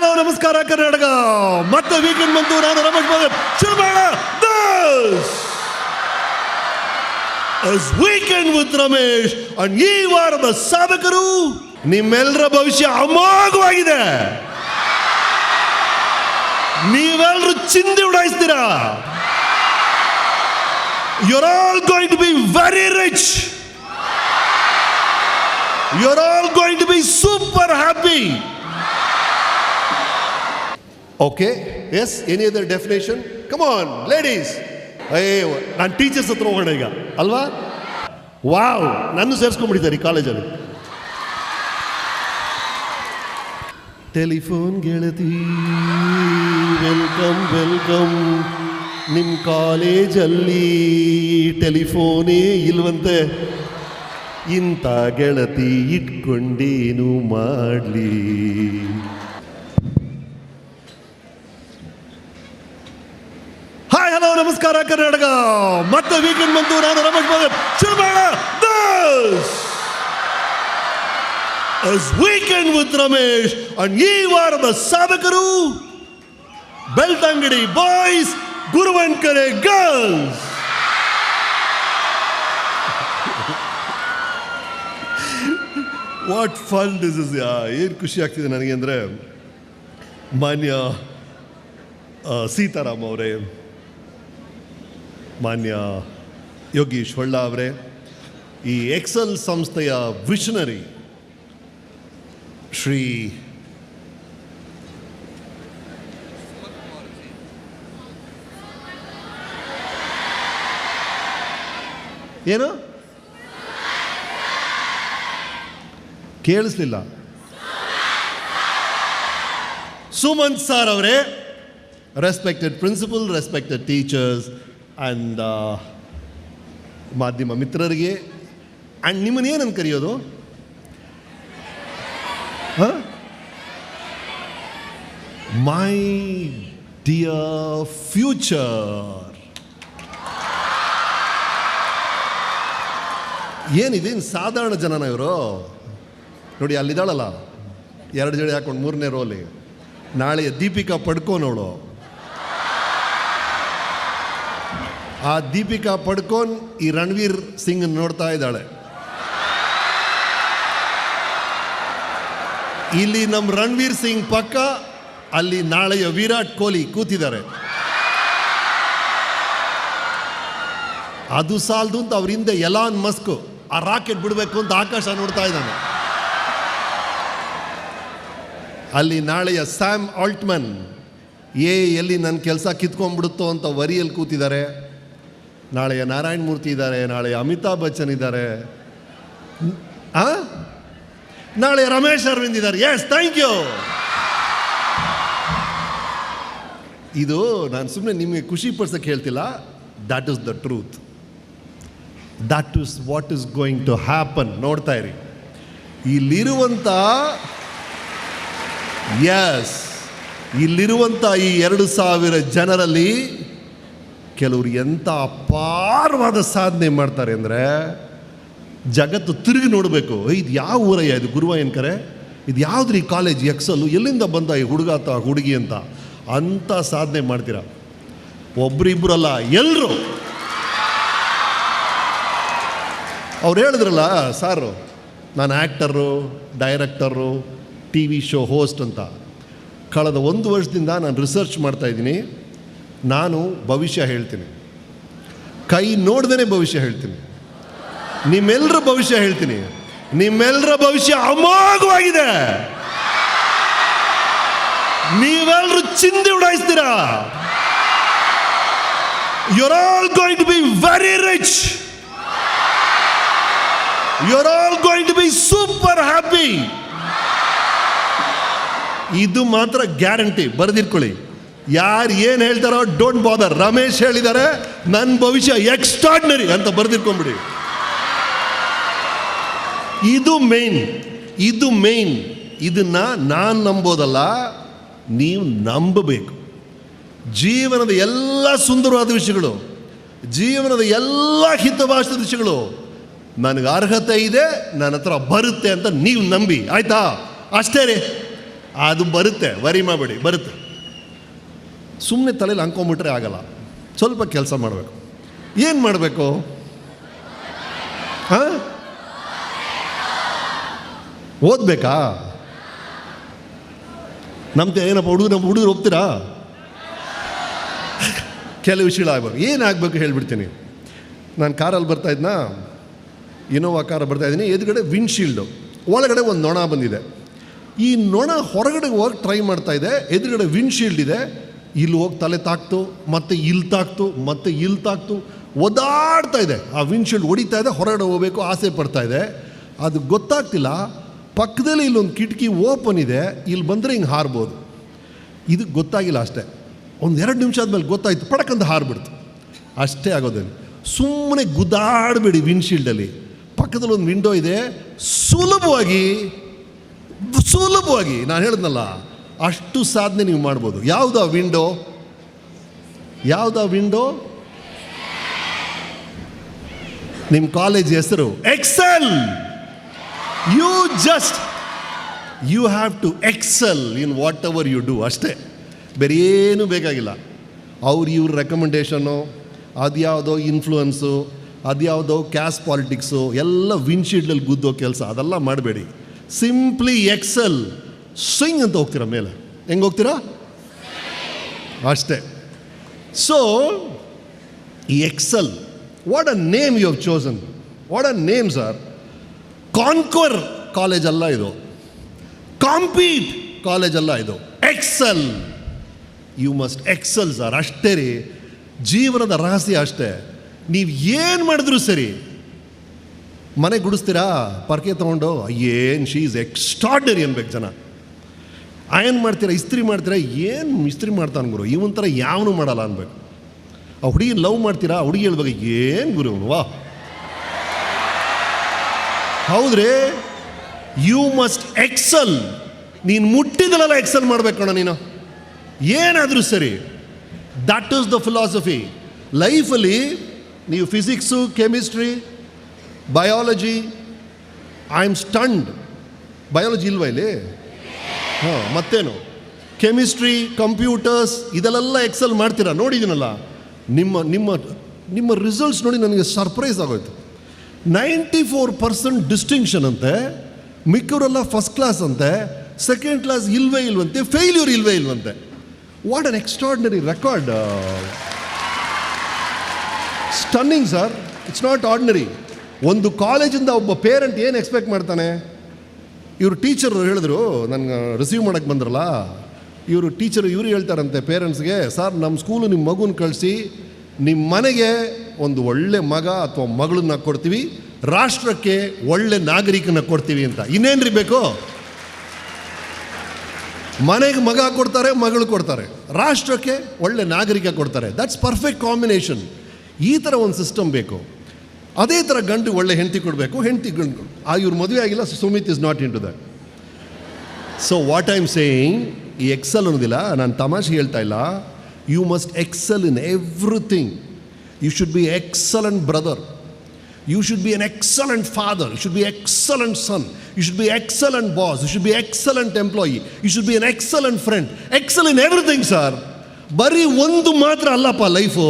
ನಮಸ್ಕಾರ ಕರ್ನಾಟಕ. ಮತ್ತೆ ವೀಕೆಂಡ್ ಬಂತು ನಾನು ರಮೇಶ್ ಬಾಬು. ಶುರು ವೀಕೆಂಡ್ ವಿತ್ ರಮೇಶ್. ಈ ವಾರದ ಸಾಧಕರು ನಿಮ್ಮೆಲ್ಲರ ಭವಿಷ್ಯ ಅಮೋಘವಾಗಿದೆ. ನೀವೆಲ್ಲರೂ ಚಿಂದಿ ಉಡಾಯಿಸ್ತೀರಾ? You're all going to be very rich. You're all going to be super happy. Okay, yes any other definition come on ladies ಅಯ್ಯೋ ನಾನು ಟೀಚರ್ಸ್ ಹತ್ರ ಹೋಗೋಣ ಈಗ. ಅಲ್ವಾ? ವಾವ್ ನನ್ನ ಸೇರಿಸ್ಕೊಂಡ್ಬಿಟ್ಟಿದ್ದಾರೆ ಈ ಕಾಲೇಜಲ್ಲಿ. ಟೆಲಿಫೋನ್ ಗೆಳತಿ ವೆಲ್ಕಮ್ ವೆಲ್ಕಮ್ ನಿಮ್ಮ ಕಾಲೇಜಲ್ಲಿ ಟೆಲಿಫೋನೇ ಇಲ್ವಂತೆ? ಇಂಥ ಗೆಳತಿ ಇಟ್ಕೊಂಡೇನು ಮಾಡಲಿ? ನಮಸ್ಕಾರ ಕರ್ನಾಟಕ. ಮತ್ತೆ ವೀಕೆಂಡ್ ಬಂತು ನಾನು ರಮೇಶ್ ಬಾಬು ಶುರು ಮಾಡೋಣ this weekend with Ramesh and ಈ ವಾರದ ಸಾಧಕರು, Belthangady boys Guruvayanakere girls what fun this is ಏನು ಖುಷಿ ಆಗ್ತಿದೆ ನನಗೆ ಅಂದರೆ, ಮಾನ್ಯ ಸೀತಾರಾಮ್ ಅವರೇ. ಮಾನ್ಯ ಯೋಗೀಶ್ ಹೊಳ್ಳ ಅವರೇ, ಈ ಎಕ್ಸೆಲ್ ಸಂಸ್ಥೆಯ ವಿಷನರಿ ಶ್ರೀ ಏನು? ಕೇಳಿಸ್ಲಿಲ್ಲ. ಸುಮಂತ್ ಸಾರ್ ಅವರೇ respected principal respected teachers and ಮಾಧ್ಯಮ ಮಿತ್ರರಿಗೆ ಆ್ಯಂಡ್ ನಿಮ್ಮನ್ನೇನಂತ ಕರೆಯೋದು? ಮೈ ಡಿಯರ್ ಫ್ಯೂಚರ್ ಏನಿದೇನು ಸಾಧಾರಣ ಜನನ ಇವರು. ನೋಡಿ ಅಲ್ಲಿದ್ದಾಳಲ್ಲ ಎರಡು ಜಡೆ ಹಾಕೊಂಡು ಮೂರನೇ ರೋಲಿ ನಾಳೆ ದೀಪಿಕಾ ಪಡ್ಕೋನವಳು ಆ ದೀಪಿಕಾ ಪಡ್ಕೋನ್ ಈ ರಣವೀರ್ ಸಿಂಗ್ ನೋಡ್ತಾ ಇದ್ದಾಳೆ. ಇಲ್ಲಿ ನಮ್ಮ ರಣವೀರ್ ಸಿಂಗ್ ಪಕ್ಕ, ಅಲ್ಲಿ ನಾಳೆಯ ವಿರಾಟ್ ಕೊಹ್ಲಿ ಕೂತಿದ್ದಾರೆ. ಅದು ಸಾಲದು ಅಂತ ಅವ್ರ ಹಿಂದೆ ಎಲಾನ್ ಮಸ್ಕ್ ಆ ರಾಕೆಟ್ ಬಿಡಬೇಕು ಅಂತ ಆಕಾಶ ನೋಡ್ತಾ ಇದ್ದಾನೆ. ಅಲ್ಲಿ ನಾಳೆಯ ಸ್ಯಾಮ್ ಆಲ್ಟ್ಮನ್, ಏ ಎಲ್ಲಿ ನನ್ನ ಕೆಲಸ ಕಿತ್ಕೊಂಡ್ಬಿಡುತ್ತೋ ಅಂತ ವರಿಯಲ್ಲಿ ಕೂತಿದ್ದಾರೆ. ನಾಳೆಯ ನಾರಾಯಣ ಮೂರ್ತಿ ಇದ್ದಾರೆ ನಾಳೆಯ ಅಮಿತಾಬ್ ಬಚ್ಚನ್ ಇದ್ದಾರೆ. ಆ? ನಾಳೆ ರಮೇಶ್ ಅರವಿಂದ್ ಇದ್ದಾರೆ. ಎಸ್ ಥ್ಯಾಂಕ್ ಯು ಇದು ನಾನು ಸುಮ್ಮನೆ ನಿಮಗೆ ಖುಷಿ ಪಡ್ಸಕ್ಕೆ ಹೇಳ್ತಿಲ್ಲ. That is the truth that is what is going to happen ನೋಡ್ತಾ ಇರಿ. ಇಲ್ಲಿರುವಂಥ ಎಸ್ ಇಲ್ಲಿರುವಂಥ ಈ ಎರಡು ಸಾವಿರ ಜನರಲ್ಲಿ ಕೆಲವರು ಎಂಥ ಅಪಾರವಾದ ಸಾಧನೆ ಮಾಡ್ತಾರೆ ಅಂದರೆ ಜಗತ್ತು ತಿರುಗಿ ನೋಡಬೇಕು. ಇದು ಯಾವ ಊರಯ್ಯ ಇದು ಗುರುವಾಯನ್ಕರೆ ಇದು ಯಾವುದ್ರಿ ಕಾಲೇಜ್ ಎಕ್ಸಲ್ಲು ಎಲ್ಲಿಂದ ಬಂದ ಈ ಹುಡುಗ ಅಥವಾ ಹುಡುಗಿ ಅಂತ. ಅಂಥ ಸಾಧನೆ ಮಾಡ್ತೀರಾ? ಒಬ್ಬರಿಬ್ಬರಲ್ಲ ಎಲ್ಲರೂ ಅವ್ರು ಹೇಳಿದ್ರಲ್ಲ, ಸಾರು, ನಾನು actor, director, T V show host ಅಂತ. ಕಳೆದ ಒಂದು ವರ್ಷದಿಂದ ನಾನು ರಿಸರ್ಚ್ ಮಾಡ್ತಾ ಇದ್ದೀನಿ. ನಾನು ಭವಿಷ್ಯ ಹೇಳ್ತೀನಿ. ಕೈ ನೋಡ್ದೇ ಭವಿಷ್ಯ ಹೇಳ್ತೀನಿ. ನಿಮ್ಮೆಲ್ಲರ ಭವಿಷ್ಯ ಹೇಳ್ತೀನಿ. ನಿಮ್ಮೆಲ್ಲರ ಭವಿಷ್ಯ ಅಮೋಘವಾಗಿದೆ. ನೀವೆಲ್ಲರೂ ಚಿಂದಿ ಉಡಾಯಿಸ್ತೀರಾ? You're all going to be very rich You're all going to be super happy ಇದು ಮಾತ್ರ ಗ್ಯಾರಂಟಿ. ಬರೆದಿಟ್ಕೊಳ್ಳಿ. ಯಾರು ಏನು ಹೇಳ್ತಾರೋ ಡೋಂಟ್ ಬಾದರ್ ರಮೇಶ್ ಹೇಳಿದ್ದಾರೆ ನನ್ನ ಭವಿಷ್ಯ ಎಕ್ಸ್ಟ್ರಾಡ್ನರಿ ಅಂತ ಬರೆದಿಟ್ಕೊಂಡ್ಬಿಡಿ. ಇದು ಮೇನ್ ಇದು ಮೇನ್ ಇದನ್ನ ನಾನು ನಂಬೋದಲ್ಲ, ನೀವು ನಂಬಬೇಕು. ಜೀವನದ ಎಲ್ಲ ಸುಂದರವಾದ ವಿಷಯಗಳು, ಜೀವನದ ಎಲ್ಲ ಹಿತವಾದ ವಿಷಯಗಳು, ನನಗೆ ಅರ್ಹತೆ ಇದೆ, ನನ್ನ ಹತ್ರ ಬರುತ್ತೆ ಅಂತ ನೀವು ನಂಬಿ. ಆಯ್ತಾ? ಅಷ್ಟೇ ರೀ. ಅದು ಬರುತ್ತೆ, ವರಿ ಮಾಡಬೇಡಿ, ಬರುತ್ತೆ. ಸುಮ್ಮನೆ ತಲೆಯಲ್ಲಿ ಅಂಕೊಂಬಿಟ್ರೆ ಆಗಲ್ಲ. ಸ್ವಲ್ಪ ಕೆಲಸ ಮಾಡಬೇಕು. ಏನು ಮಾಡಬೇಕು? ಹಾಂ? ಓದಬೇಕಾ? ನಮ್ದು ಏನಪ್ಪ, ಹುಡುಗರು ನಮ್ಮ ಹುಡುಗರು ಹೋಗ್ತೀರಾ ಕೆಲವು ವಿಷಯಗಳಾಗಬೇಕು ಏನಾಗಬೇಕು ಹೇಳಿಬಿಡ್ತೀನಿ. ನಾನು ಕಾರಲ್ಲಿ ಬರ್ತಾ ಇದ್ನಾ? ಇನೋವಾ ಕಾರ ಬರ್ತಾ ಇದ್ದೀನಿ. ಎದುರುಗಡೆ ವಿಂಡ್ಶೀಲ್ಡು ಒಳಗಡೆ ಒಂದು ನೊಣ ಬಂದಿದೆ. ಈ ನೊಣ ಹೊರಗಡೆ ಹೋಗಿ ಟ್ರೈ ಮಾಡ್ತಾ ಇದೆ. ಎದುರುಗಡೆ ವಿಂಡ್ಶೀಲ್ಡ್ ಇದೆ. ಇಲ್ಲಿ ಹೋಗಿ ತಲೆ ತಾಕ್ತು, ಮತ್ತೆ ಇಲ್ಲಿ ತಾಕ್ತು, ಮತ್ತೆ ಇಲ್ಲಿ ತಾಕ್ತು. ಒದಾಡ್ತಾ ಇದೆ. ಆ ವಿಂಡ್ಶೀಲ್ಡ್ ಹೊಡಿತಾ ಇದೆ, ಹೊರಗಡೆ ಹೋಗಬೇಕು, ಆಸೆ ಪಡ್ತಾ ಇದೆ. ಅದು ಗೊತ್ತಾಗ್ತಿಲ್ಲ. ಪಕ್ಕದಲ್ಲಿ ಇಲ್ಲೊಂದು ಕಿಟಕಿ ಓಪನ್ ಇದೆ. ಇಲ್ಲಿ ಬಂದರೆ ಹಿಂಗೆ ಹಾರ್ಬೋದು. ಇದು ಗೊತ್ತಾಗಿಲ್ಲ ಅಷ್ಟೇ. ಒಂದು ಎರಡು ನಿಮಿಷ ಆದಮೇಲೆ ಗೊತ್ತಾಯ್ತು. ಪಡಕಂತ ಹಾರ್ಬಿಡ್ತು. ಅಷ್ಟೇ ಆಗೋದೇನು. ಸುಮ್ಮನೆ ಗುದಾಡಬೇಡಿ ವಿಂಡ್ಶೀಲ್ಡಲ್ಲಿ ಪಕ್ಕದಲ್ಲಿ ಒಂದು ವಿಂಡೋ ಇದೆ. ಸುಲಭವಾಗಿ ಸುಲಭವಾಗಿ, ನಾನು ಹೇಳಿದ್ನಲ್ಲ ಅಷ್ಟು ಸಾಧನೆ ನೀವು ಮಾಡ್ಬೋದು. ಯಾವುದು ವಿಂಡೋ? ಯಾವುದ ವಿಂಡೋ? ನಿಮ್ಮ ಕಾಲೇಜ್ ಹೆಸರು? Excel you just you have to excel in whatever you do ಅಷ್ಟೇ. ಬೇರೆ ಏನೂ ಬೇಕಾಗಿಲ್ಲ. ಅವ್ರು ಇವ್ರ ರೆಕಮೆಂಡೇಷನು ಅದ್ಯಾವುದೋ ಇನ್ಫ್ಲೂಯೆನ್ಸು ಅದ್ಯಾವುದೋ ಕ್ಯಾಸ್ ಪಾಲಿಟಿಕ್ಸು ಎಲ್ಲ ವಿನ್ಶೀಲ್ಡಲ್ಲಿ ಗುದ್ದೋ ಕೆಲಸ. ಅದೆಲ್ಲ ಮಾಡಬೇಡಿ. ಸಿಂಪ್ಲಿ ಎಕ್ಸೆಲ್ ಸ್ವಿಂಗ್ ಅಂತ ಹೋಗ್ತೀರಾ ಮೇಲೆ? ಹೆಂಗೆ ಹೋಗ್ತೀರಾ? ಅಷ್ಟೇ. ಸೊ ಈ excel what a name you have chosen what a name sir conquer college ಅಲ್ಲ ಇದು. ಕಾಂಪೀಟ್ ಕಾಲೇಜ್ ಅಲ್ಲ ಇದು. Excel you must excel sir ಅಷ್ಟೇ ರೀ. ಜೀವನದ ರಹಸ್ಯ ಅಷ್ಟೇ. ನೀವು ಏನು ಮಾಡಿದ್ರು ಸರಿ. ಮನೆ ಗುಡಿಸ್ತೀರಾ? ಪರ್ಕೆ ತೊಗೊಂಡು? ಏನು ಶೀ ಈಸ್ ಎಕ್ಸ್ಟ್ರಾರ್ಡರಿ ಅನ್ಬೇಕು ಜನ. ಏನು ಮಾಡ್ತೀರಾ, ಇಸ್ತ್ರಿ ಮಾಡ್ತೀರಾ, ಏನು ಇಸ್ತ್ರಿ ಮಾಡ್ತಾನೆ ಗುರು? ಇವನ್ ಥರ ಯಾವನು ಮಾಡಲ್ಲ ಅನ್ಬೇಕು. ಆ ಹುಡುಗಿ ಲವ್ ಮಾಡ್ತೀರಾ? ಆ ಹುಡುಗಿ ಹೇಳ್ಬೇಕು, ಏನು ಗುರು ಅವನು ವಾ. ಹೌದ್ರಿ? ಯು ಮಸ್ಟ್ ಎಕ್ಸಲ್ ನೀನು ಮುಟ್ಟಿದಲ್ಲ ಎಕ್ಸಲ್ ಮಾಡ್ಬೇಕಣ್ಣ ನೀನು. ಏನಾದರೂ ಸರಿ. ದಟ್ ಈಸ್ ದ ಫಿಲಾಸಫಿ ಲೈಫಲ್ಲಿ ನೀವು physics chemistry biology I am stunned biology ಇಲ್ವಾ ಇಲ್ಲಿ? ಹಾಂ, ಮತ್ತೇನು? ಕೆಮಿಸ್ಟ್ರಿ ಕಂಪ್ಯೂಟರ್ಸ್ ಇದೆಲ್ಲ ಎಕ್ಸೆಲ್ ಮಾಡ್ತೀರಾ? ನೋಡಿದ್ದೀನಲ್ಲ. ನಿಮ್ಮ ನಿಮ್ಮ ನಿಮ್ಮ ರಿಸಲ್ಟ್ಸ್ ನೋಡಿ ನನಗೆ ಸರ್ಪ್ರೈಸ್ ಆಗೋಯ್ತು. ನೈಂಟಿ ಫೋರ್ ಪರ್ಸೆಂಟ್ ಡಿಸ್ಟಿಂಕ್ಷನ್ ಅಂತೆ, ಮಿಕ್ಕವರೆಲ್ಲ ಫಸ್ಟ್ ಕ್ಲಾಸ್ ಅಂತೆ ಸೆಕೆಂಡ್ ಕ್ಲಾಸ್ ಇಲ್ವೇ ಇಲ್ವಂತೆ ಫೇಲ್ಯೂರ್ ಇಲ್ವೇ ಇಲ್ವಂತೆ. What an extraordinary record stunning sir it's not ordinary ಒಂದು ಕಾಲೇಜಿಂದ ಒಬ್ಬ ಪೇರೆಂಟ್ ಏನು ಎಕ್ಸ್ಪೆಕ್ಟ್ ಮಾಡ್ತಾನೆ? ಇವರು ಟೀಚರ್ ಹೇಳಿದ್ರು, ನನಗೆ ರಿಸೀವ್ ಮಾಡೋಕ್ಕೆ ಬಂದ್ರಲ್ಲ, ಇವರು ಟೀಚರ್ ಇವರು ಹೇಳ್ತಾರಂತೆ ಪೇರೆಂಟ್ಸ್ಗೆ ಸರ್ ನಮ್ಮ ಸ್ಕೂಲು ನಿಮ್ಮ ಮಗುನ ಕಳಿಸಿ ನಿಮ್ಮ ಮನೆಗೆ ಒಂದು ಒಳ್ಳೆ ಮಗ ಅಥವಾ ಮಗಳನ್ನ ಕೊಡ್ತೀವಿ, ರಾಷ್ಟ್ರಕ್ಕೆ ಒಳ್ಳೆ ನಾಗರಿಕನ ಕೊಡ್ತೀವಿ ಅಂತ. ಇನ್ನೇನ್ರಿ ಬೇಕು? ಮನೆಗೆ ಮಗ ಕೊಡ್ತಾರೆ, ಮಗಳು ಕೊಡ್ತಾರೆ. ರಾಷ್ಟ್ರಕ್ಕೆ ಒಳ್ಳೆ ನಾಗರಿಕ ಕೊಡ್ತಾರೆ. ದಟ್ಸ್ ಪರ್ಫೆಕ್ಟ್ ಕಾಂಬಿನೇಷನ್ ಈ ಥರ ಒಂದು ಸಿಸ್ಟಮ್ ಬೇಕು. ಅದೇ ಥರ ಗಂಡು ಒಳ್ಳೆ ಹೆಂಡತಿ ಕೊಡಬೇಕು, ಹೆಂಡತಿ ಗಂಡು. ಆ, ಇವ್ರ ಮದುವೆ ಆಗಿಲ್ಲ Sumit is not into that so what I am saying ಈ ಎಕ್ಸಲ್ ಅನ್ನೋದಿಲ್ಲ, ನಾನು ತಮಾಷೆ ಹೇಳ್ತಾ ಇಲ್ಲ. You must excel in everything you should be excellent brother you should be an excellent father you should be excellent son you should be excellent boss you should be excellent employee you should be an excellent friend excel in everything sir ಬರೀ ಒಂದು ಮಾತ್ರ ಅಲ್ಲಪ್ಪ life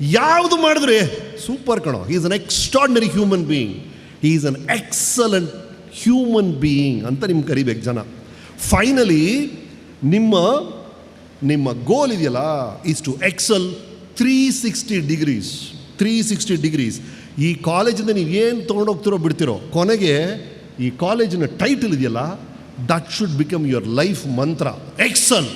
ಯಾವುದು ಮಾಡಿದ್ರೆ super ಕಣೋ. Is an extraordinary human being is an excellent human being ಅಂತ ನಿಮ್ಗೆ ಕರಿಬೇಕು ಜನ. ಫೈನಲಿ ನಿಮ್ಮ ನಿಮ್ಮ ಗೋಲ್ ಇದೆಯಲ್ಲ is to excel three sixty degrees three sixty degrees ಈ ಕಾಲೇಜಿಂದ ನೀವು ಏನು ತೊಗೊಂಡೋಗ್ತಿರೋ ಬಿಡ್ತಿರೋ, ಕೊನೆಗೆ ಈ ಕಾಲೇಜಿನ ಟೈಟಲ್ ಇದೆಯಲ್ಲ that should become your life mantra excel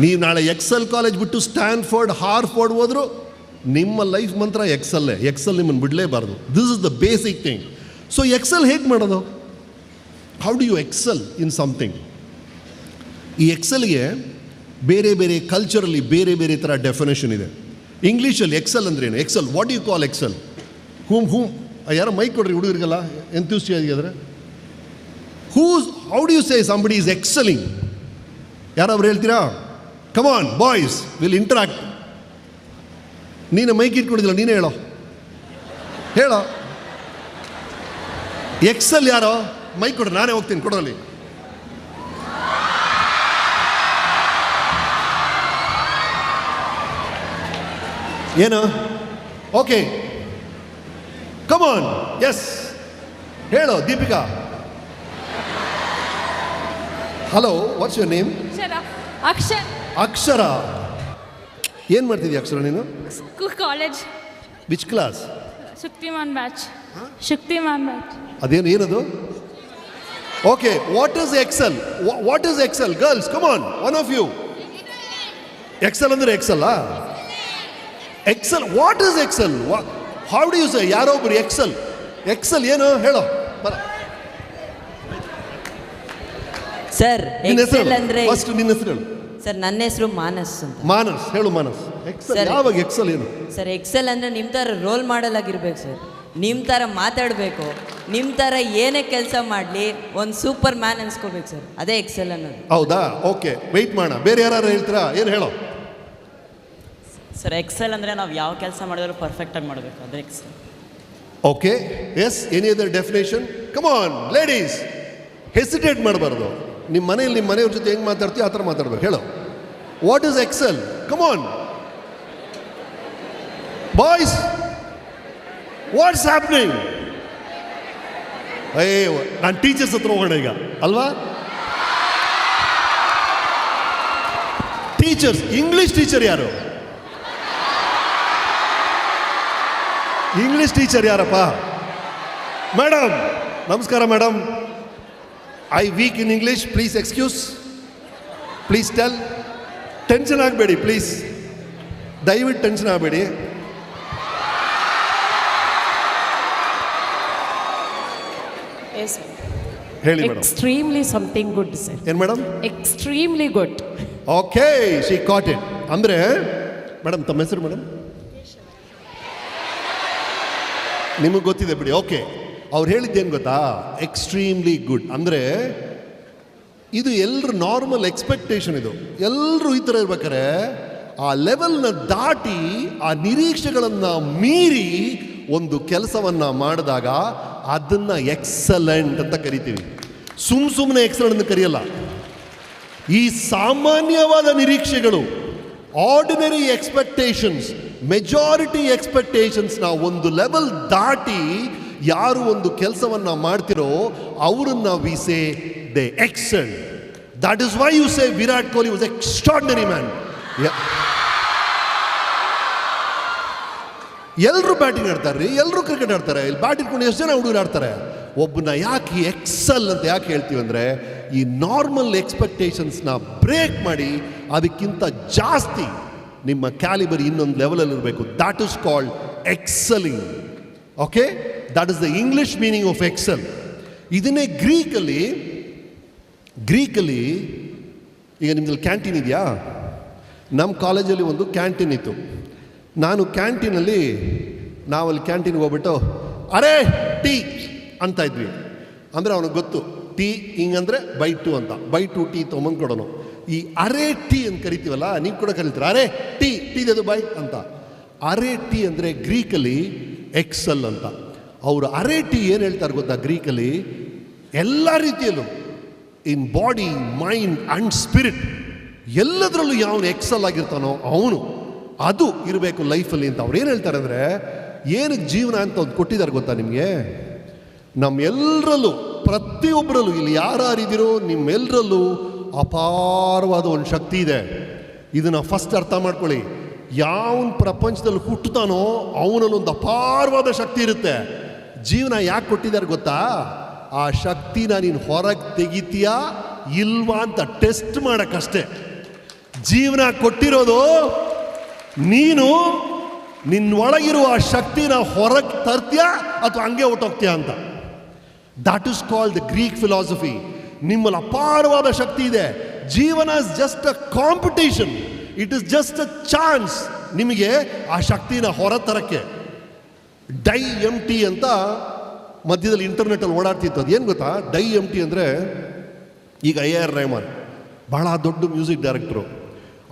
ನೀವು ನಾಳೆ ಎಕ್ಸೆಲ್ ಕಾಲೇಜ್ ಬಿಟ್ಟು ಸ್ಟ್ಯಾನ್ಫೋರ್ಡ್ ಹಾರ್ಫೋರ್ಡ್ ಹೋದರೂ, ನಿಮ್ಮ ಲೈಫ್ ಮಂತ್ರ ಎಕ್ಸಲ್ಲೇ ಎಕ್ಸಲ್ ನಿಮ್ಮನ್ನು ಬಿಡಲೇಬಾರ್ದು. This is the basic thing so excel ಹೇಗೆ ಮಾಡೋದು? How do you excel in something ಈ ಎಕ್ಸೆಲ್ಗೆ ಬೇರೆ ಬೇರೆ ಕಲ್ಚರಲ್ಲಿ ಬೇರೆ ಬೇರೆ ಥರ ಡೆಫಿನೇಷನ್ ಇದೆ. ಇಂಗ್ಲೀಷಲ್ಲಿ ಎಕ್ಸೆಲ್ ಅಂದ್ರೇನು excel what you call excel whom whom ಯಾರೋ ಮೈಕ್ ಕೊಡ್ರಿ, ಹುಡುಗರಿಗೆಲ್ಲ ಎಂತೂಸಿಯಾಗಿದ್ರೆ whose how do you say somebody is excelling ಯಾರವ್ರು ಹೇಳ್ತೀರಾ? Come on boys will interact ನೀನು ಮೈಕ್ ಇಟ್ಕೊಂಡಿದ್ದಿಲ್ಲ, ನೀನೇ ಹೇಳೋ. ಹೇಳೋ. ಎಕ್ಸಲ್ ಯಾರೋ ಮೈಕ್ ಕೊಡು, ನಾನೇ ಹೋಗ್ತೀನಿ ಕೊಡೋಲ್ಲಿ ಏನು? ಓಕೆ ಕಮಾನ್ ಎಸ್ ಹೇಳು, Deepika. Hello what's your name Akshara Akshar. ಏನು ಮಾಡ್ತಿದ್ಯಾ ಅಕ್ಷರ ನೀನು? College which class Shaktimaan batch Shaktimaan batch ಅದೇನು ಏನದು? Okay what is excel what is excel girls come on one of you excel ಅಂದ್ರೆ excel excel what is excel how do you say ಯಾರೋ ಒಬ್ರು Excel Excel ಏನು? ಹೇಳೋ. ಬರ. Sir ಹೆಸರು Excel ಅಂದ್ರೆ ಫಸ್ಟ್ ನಿನ್ನ ಹೆಸರು ಹೇಳು. ಸರ್ ನನ್ನ ಹೆಸರು ಮಾನಸ್ ಅಂತ. ಮಾನಸ್ ಹೇಳು ಮಾನಸ್. ಎಕ್ಸೆಲ್ ಯಾವಾಗ ಎಕ್ಸೆಲ್ ಏನು? ಸರ್ ಎಕ್ಸೆಲ್ ಅಂದ್ರೆ ನಿಮ್ಮ ಥರ ರೋಲ್ ಮಾಡಲ್ ಆಗಿರ್ಬೇಕು ಸರ್. ನಿಮ್ಮ ಥರ ಮಾತಾಡಬೇಕು. ನಿಮ್ಮ ಥರ ಏನೇ ಕೆಲಸ ಮಾಡಲಿ ಒಂದು ಸೂಪರ್ ಮ್ಯಾನ್ ಅನ್ಸ್ಕೋಬೇಕು ಸರ್. ಅದೇ ಎಕ್ಸೆಲ್ ಅನ್ನೋದು. ಹೌದಾ? ಓಕೆ ವೆಯ್ಟ್ ಮಾಡೋಣ. ಬೇರೆ ಯಾರು ಹೇಳ್ತೀರಾ? ಏನು ಹೇಳೋ? ಸರ್ ಎಕ್ಸೆಲ್ ಅಂದರೆ ನಾವು ಯಾವ ಕೆಲಸ ಮಾಡಿದ್ರು ಪರ್ಫೆಕ್ಟಾಗಿ ಮಾಡಬೇಕು ಅದೇ excel okay yes any other definition come on ladies hesitate ಮಾಡಬಾರ್ದು. ನಿಮ್ಮ ಮನೆಯಲ್ಲಿ ನಿಮ್ಮ ಮನೆಯವ್ರ ಜೊತೆ ಹೆಂಗೆ ಮಾತಾಡ್ತೀವಿ ಆ ಥರ ಮಾತಾಡ್ಬೇಕು. ಹೇಳು. What is excel come on boys what's happening ಏ, ನಾನು ಟೀಚರ್ಸ್ ಹತ್ರ ಹೋಗೋಣ ಈಗ. ಅಲ್ವಾ? ಟೀಚರ್ಸ್ ಇಂಗ್ಲಿಷ್ ಟೀಚರ್ ಯಾರು? ಇಂಗ್ಲಿಷ್ ಟೀಚರ್ ಯಾರಪ್ಪ? ಮೇಡಮ್ ನಮಸ್ಕಾರ madam I weak in English please excuse please tell tension ಆಗಬೇಡಿ ಪ್ಲೀಸ್ ದಯವಿಟ್ಟು ಟೆನ್ಷನ್ ಆಗಬೇಡಿ. Yes, sir. ಹೇಳಿ madam Extremely something good, sir. ಏನು madam Extremely good. Okay she caught it ಅಂದರೆ madam ತಮ್ಮ ಹೆಸರು ಮೇಡಮ್ ನಿಮಗೆ ಗೊತ್ತಿದೆ ಬಿಡಿ. ಓಕೆ ಅವ್ರು ಹೇಳಿದ್ದೇನು ಗೊತ್ತಾ? ಎಕ್ಸ್ಟ್ರೀಮ್ಲಿ ಗುಡ್ ಅಂದರೆ ಇದು ಎಲ್ಲರೂ ನಾರ್ಮಲ್ ಎಕ್ಸ್ಪೆಕ್ಟೇಷನ್ ಇದು. ಎಲ್ಲರೂ ಈ ಥರ ಇರ್ಬೇಕಾರೆ ಆ ಲೆವೆಲ್ನ ದಾಟಿ ಆ ನಿರೀಕ್ಷೆಗಳನ್ನು ಮೀರಿ ಒಂದು ಕೆಲಸವನ್ನು ಮಾಡಿದಾಗ ಅದನ್ನು ಎಕ್ಸಲೆಂಟ್ ಅಂತ ಕರಿತೀವಿ. ಸುಮ್ ಸುಮ್ಮನೆ ಎಕ್ಸಲೆಂಟ್ ಅಂತ ಕರೆಯಲ್ಲ. ಈ ಸಾಮಾನ್ಯವಾದ ನಿರೀಕ್ಷೆಗಳು ಆರ್ಡಿನರಿ ಎಕ್ಸ್ಪೆಕ್ಟೇಷನ್ಸ್ ಮೆಜಾರಿಟಿ ಎಕ್ಸ್ಪೆಕ್ಟೇಷನ್ಸ್ನ ಒಂದು ಲೆವೆಲ್ ದಾಟಿ ಯಾರು ಒಂದು ಕೆಲಸವನ್ನು ಮಾಡ್ತಿರೋ ಅವರನ್ನ we say they excel that is why you say Virat Kohli was extraordinary man ಎಲ್ಲರೂ ಬ್ಯಾಟಿಂಗ್ ಆಡ್ತಾರೆ ರೀ? ಎಲ್ಲರೂ ಕ್ರಿಕೆಟ್ ಆಡ್ತಾರೆ? ಇಲ್ಲಿ ಬ್ಯಾಟ್ ಇಟ್ಕೊಂಡು ಎಷ್ಟು ಜನ ಹುಡುಗರು ಆಡ್ತಾರೆ? ಒಬ್ಬನ ಯಾಕೆ ಎಕ್ಸಲ್ ಅಂತ ಯಾಕೆ ಹೇಳ್ತೀವಿ ಅಂದರೆ, ಈ ನಾರ್ಮಲ್ ಎಕ್ಸ್ಪೆಕ್ಟೇಷನ್ಸ್ನ ಬ್ರೇಕ್ ಮಾಡಿ ಅದಕ್ಕಿಂತ ಜಾಸ್ತಿ ನಿಮ್ಮ ಕ್ಯಾಲಿಬರ್ ಇನ್ನೊಂದು ಲೆವೆಲಲ್ಲಿ ಇರಬೇಕು that is called excelling okay that is the English meaning of excel ಇದನ್ನೇ ಗ್ರೀಕಲ್ಲಿ ಗ್ರೀಕಲ್ಲಿ ಈಗ ನಿಮ್ದಲ್ಲಿ ಕ್ಯಾಂಟೀನ್ ಇದೆಯಾ? ನಮ್ಮ ಕಾಲೇಜಲ್ಲಿ ಒಂದು ಕ್ಯಾಂಟೀನ್ ಇತ್ತು. ನಾನು ಕ್ಯಾಂಟೀನಲ್ಲಿ ನಾವಲ್ಲಿ ಕ್ಯಾಂಟೀನ್ಗೆ ಹೋಗ್ಬಿಟ್ಟು, ಅರೆ, ಟೀ ಅಂತ ಇದ್ವಿ. ಅಂದರೆ ಅವನಿಗೆ ಗೊತ್ತು, ಟೀ ಹಿಂಗಂದರೆ ಬೈ ಟು ಅಂತ. ಬೈ ಟು ಟೀ ತೊಗೊಂಬಂದು ಕೊಡೋನು. ಈ ಅರೆ, ಟೀ ಅಂತ ಕರಿತೀವಲ್ಲ, ನೀವು ಕೂಡ ಕರಿತೀರ? ಅರೆ, ಟೀ ಟೀ ಅದು ಬೈ ಅಂತ. ಅರೆ, ಟೀ ಅಂದರೆ ಗ್ರೀಕಲ್ಲಿ ಎಕ್ಸಲ್ ಅಂತ. ಅವರು ಅರೇಟಿ ಏನು ಹೇಳ್ತಾರೆ ಗೊತ್ತಾ ಗ್ರೀಕಲ್ಲಿ? ಎಲ್ಲ ರೀತಿಯಲ್ಲೂ in body mind and spirit ಎಲ್ಲದರಲ್ಲೂ ಯಾವನು ಎಕ್ಸಲ್ ಆಗಿರ್ತಾನೋ ಅವನು, ಅದು ಇರಬೇಕು ಲೈಫಲ್ಲಿ ಅಂತ ಅವ್ರು ಏನು ಹೇಳ್ತಾರೆ ಅಂದರೆ ಏನಕ್ಕೆ ಜೀವನ ಅಂತ ಒಂದು ಕೊಟ್ಟಿದ್ದಾರೆ ಗೊತ್ತಾ ನಿಮಗೆ? ನಮ್ಮೆಲ್ಲರಲ್ಲೂ ಪ್ರತಿಯೊಬ್ಬರಲ್ಲೂ ಇಲ್ಲಿ ಯಾರ್ಯಾರಿದ್ದೀರೋ ನಿಮ್ಮೆಲ್ಲರಲ್ಲೂ ಅಪಾರವಾದ ಒಂದು ಶಕ್ತಿ ಇದೆ. ಇದನ್ನು ಫಸ್ಟ್ ಅರ್ಥ ಮಾಡ್ಕೊಳ್ಳಿ. ಯಾವ ಪ್ರಪಂಚದಲ್ಲಿ ಹುಟ್ಟುತ್ತಾನೋ ಅವನಲ್ಲಿ ಒಂದು ಅಪಾರವಾದ ಶಕ್ತಿ ಇರುತ್ತೆ. ಜೀವನ ಯಾಕೆ ಕೊಟ್ಟಿದ್ದಾರೆ ಗೊತ್ತಾ? ಆ ಶಕ್ತಿನ ನೀನು ಹೊರಗೆ ತೆಗಿತೀಯಾ, ಇಲ್ವಾ ಅಂತ ಟೆಸ್ಟ್ ಮಾಡೋಕ್ಕಷ್ಟೇ. ಜೀವನ ಕೊಟ್ಟಿರೋದು ನೀನು ನಿನ್ನೊಳಗಿರುವ ಆ ಶಕ್ತಿನ ಹೊರಗೆ ತರ್ತೀಯಾ ಅಥವಾ ಹಂಗೆ ಹೊಟ್ಟೋಗ್ತೀಯಾ ಅಂತ. That is called the Greek philosophy ನಿಮ್ಮಲ್ಲಿ ಅಪಾರವಾದ ಶಕ್ತಿ ಇದೆ. ಜೀವನ is just a competition it is just a chance ನಿಮಗೆ ಆ ಶಕ್ತಿನ ಹೊರ ತರಕ್ಕೆ. ಡೈ ಎಂ ಟಿ ಅಂತ ಮಧ್ಯದಲ್ಲಿ ಇಂಟರ್ನೆಟಲ್ಲಿ ಓಡಾಡ್ತಿತ್ತು. ಅದು ಏನು ಗೊತ್ತಾ? ಡೈ ಎಂ ಟಿ ಅಂದರೆ ಈಗ ಐ ಆರ್ ರೆಹಮಾನ್ ಬಹಳ ದೊಡ್ಡ ಮ್ಯೂಸಿಕ್ ಡೈರೆಕ್ಟ್ರು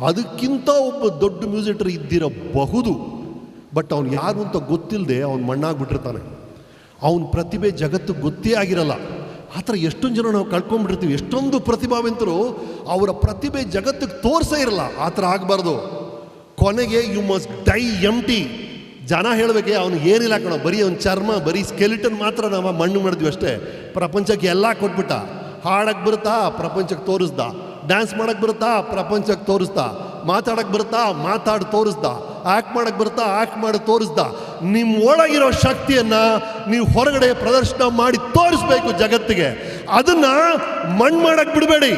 ಅದಕ್ಕಿಂತ ಒಬ್ಬ ದೊಡ್ಡ ಮ್ಯೂಸಿಕ್ ಇದ್ದಿರಬಹುದು. ಬಟ್ ಅವ್ನು ಯಾರು ಅಂತ ಗೊತ್ತಿಲ್ಲದೆ ಅವ್ನು ಮಣ್ಣಾಗ್ಬಿಟ್ಟಿರ್ತಾನೆ. ಅವನ ಪ್ರತಿಭೆ ಜಗತ್ತು ಗೊತ್ತೇ ಆಗಿರಲ್ಲ. ಆ ಥರ ಎಷ್ಟೊಂದು ಜನ ನಾವು ಕಳ್ಕೊಂಡ್ಬಿಟ್ಟಿರ್ತೀವಿ ಎಷ್ಟೊಂದು ಪ್ರತಿಭಾವಂತರು ಅವರ ಪ್ರತಿಭೆ ಜಗತ್ತಿಗೆ ತೋರಿಸೇ ಇರಲ್ಲ. ಆ ಥರ ಆಗಬಾರ್ದು. ಕೊನೆಗೆ you must die empty. ಜನ ಹೇಳಬೇಕೆ, ಅವನು ಏನಿಲ್ಲ ಕಣೋ, ಬರೀ ಅವ್ನ ಚರ್ಮ, ಬರೀ ಸ್ಕೆಲಿಟನ್ ಮಾತ್ರ ನಾವು ಮಣ್ಣು ಮಾಡಿದ್ವಿ ಅಷ್ಟೇ. ಪ್ರಪಂಚಕ್ಕೆ ಎಲ್ಲ ಕೊಟ್ಬಿಟ್ಟ. ಹಾಡಕ್ಕೆ ಬರುತ್ತಾ? ಪ್ರಪಂಚಕ್ಕೆ ತೋರಿಸ್ದ. ಡ್ಯಾನ್ಸ್ ಮಾಡಕ್ಕೆ ಬರುತ್ತಾ? ಪ್ರಪಂಚಕ್ಕೆ ತೋರಿಸ್ದ. ಮಾತಾಡಕ್ಕೆ ಬರುತ್ತಾ? ಮಾತಾಡಿ ತೋರಿಸ್ದ. ಆ್ಯಕ್ಟ್ ಮಾಡಕ್ಕೆ ಬರುತ್ತಾ? ಆ್ಯಕ್ಟ್ ಮಾಡಿ ತೋರಿಸ್ದ. ನಿಮ್ಮ ಒಳಗಿರೋ ಶಕ್ತಿಯನ್ನು ನೀವು ಹೊರಗಡೆ ಪ್ರದರ್ಶನ ಮಾಡಿ ತೋರಿಸ್ಬೇಕು ಜಗತ್ತಿಗೆ. ಅದನ್ನು ಮಣ್ಣು ಮಾಡಕ್ಕೆ ಬಿಡಬೇಡಿ.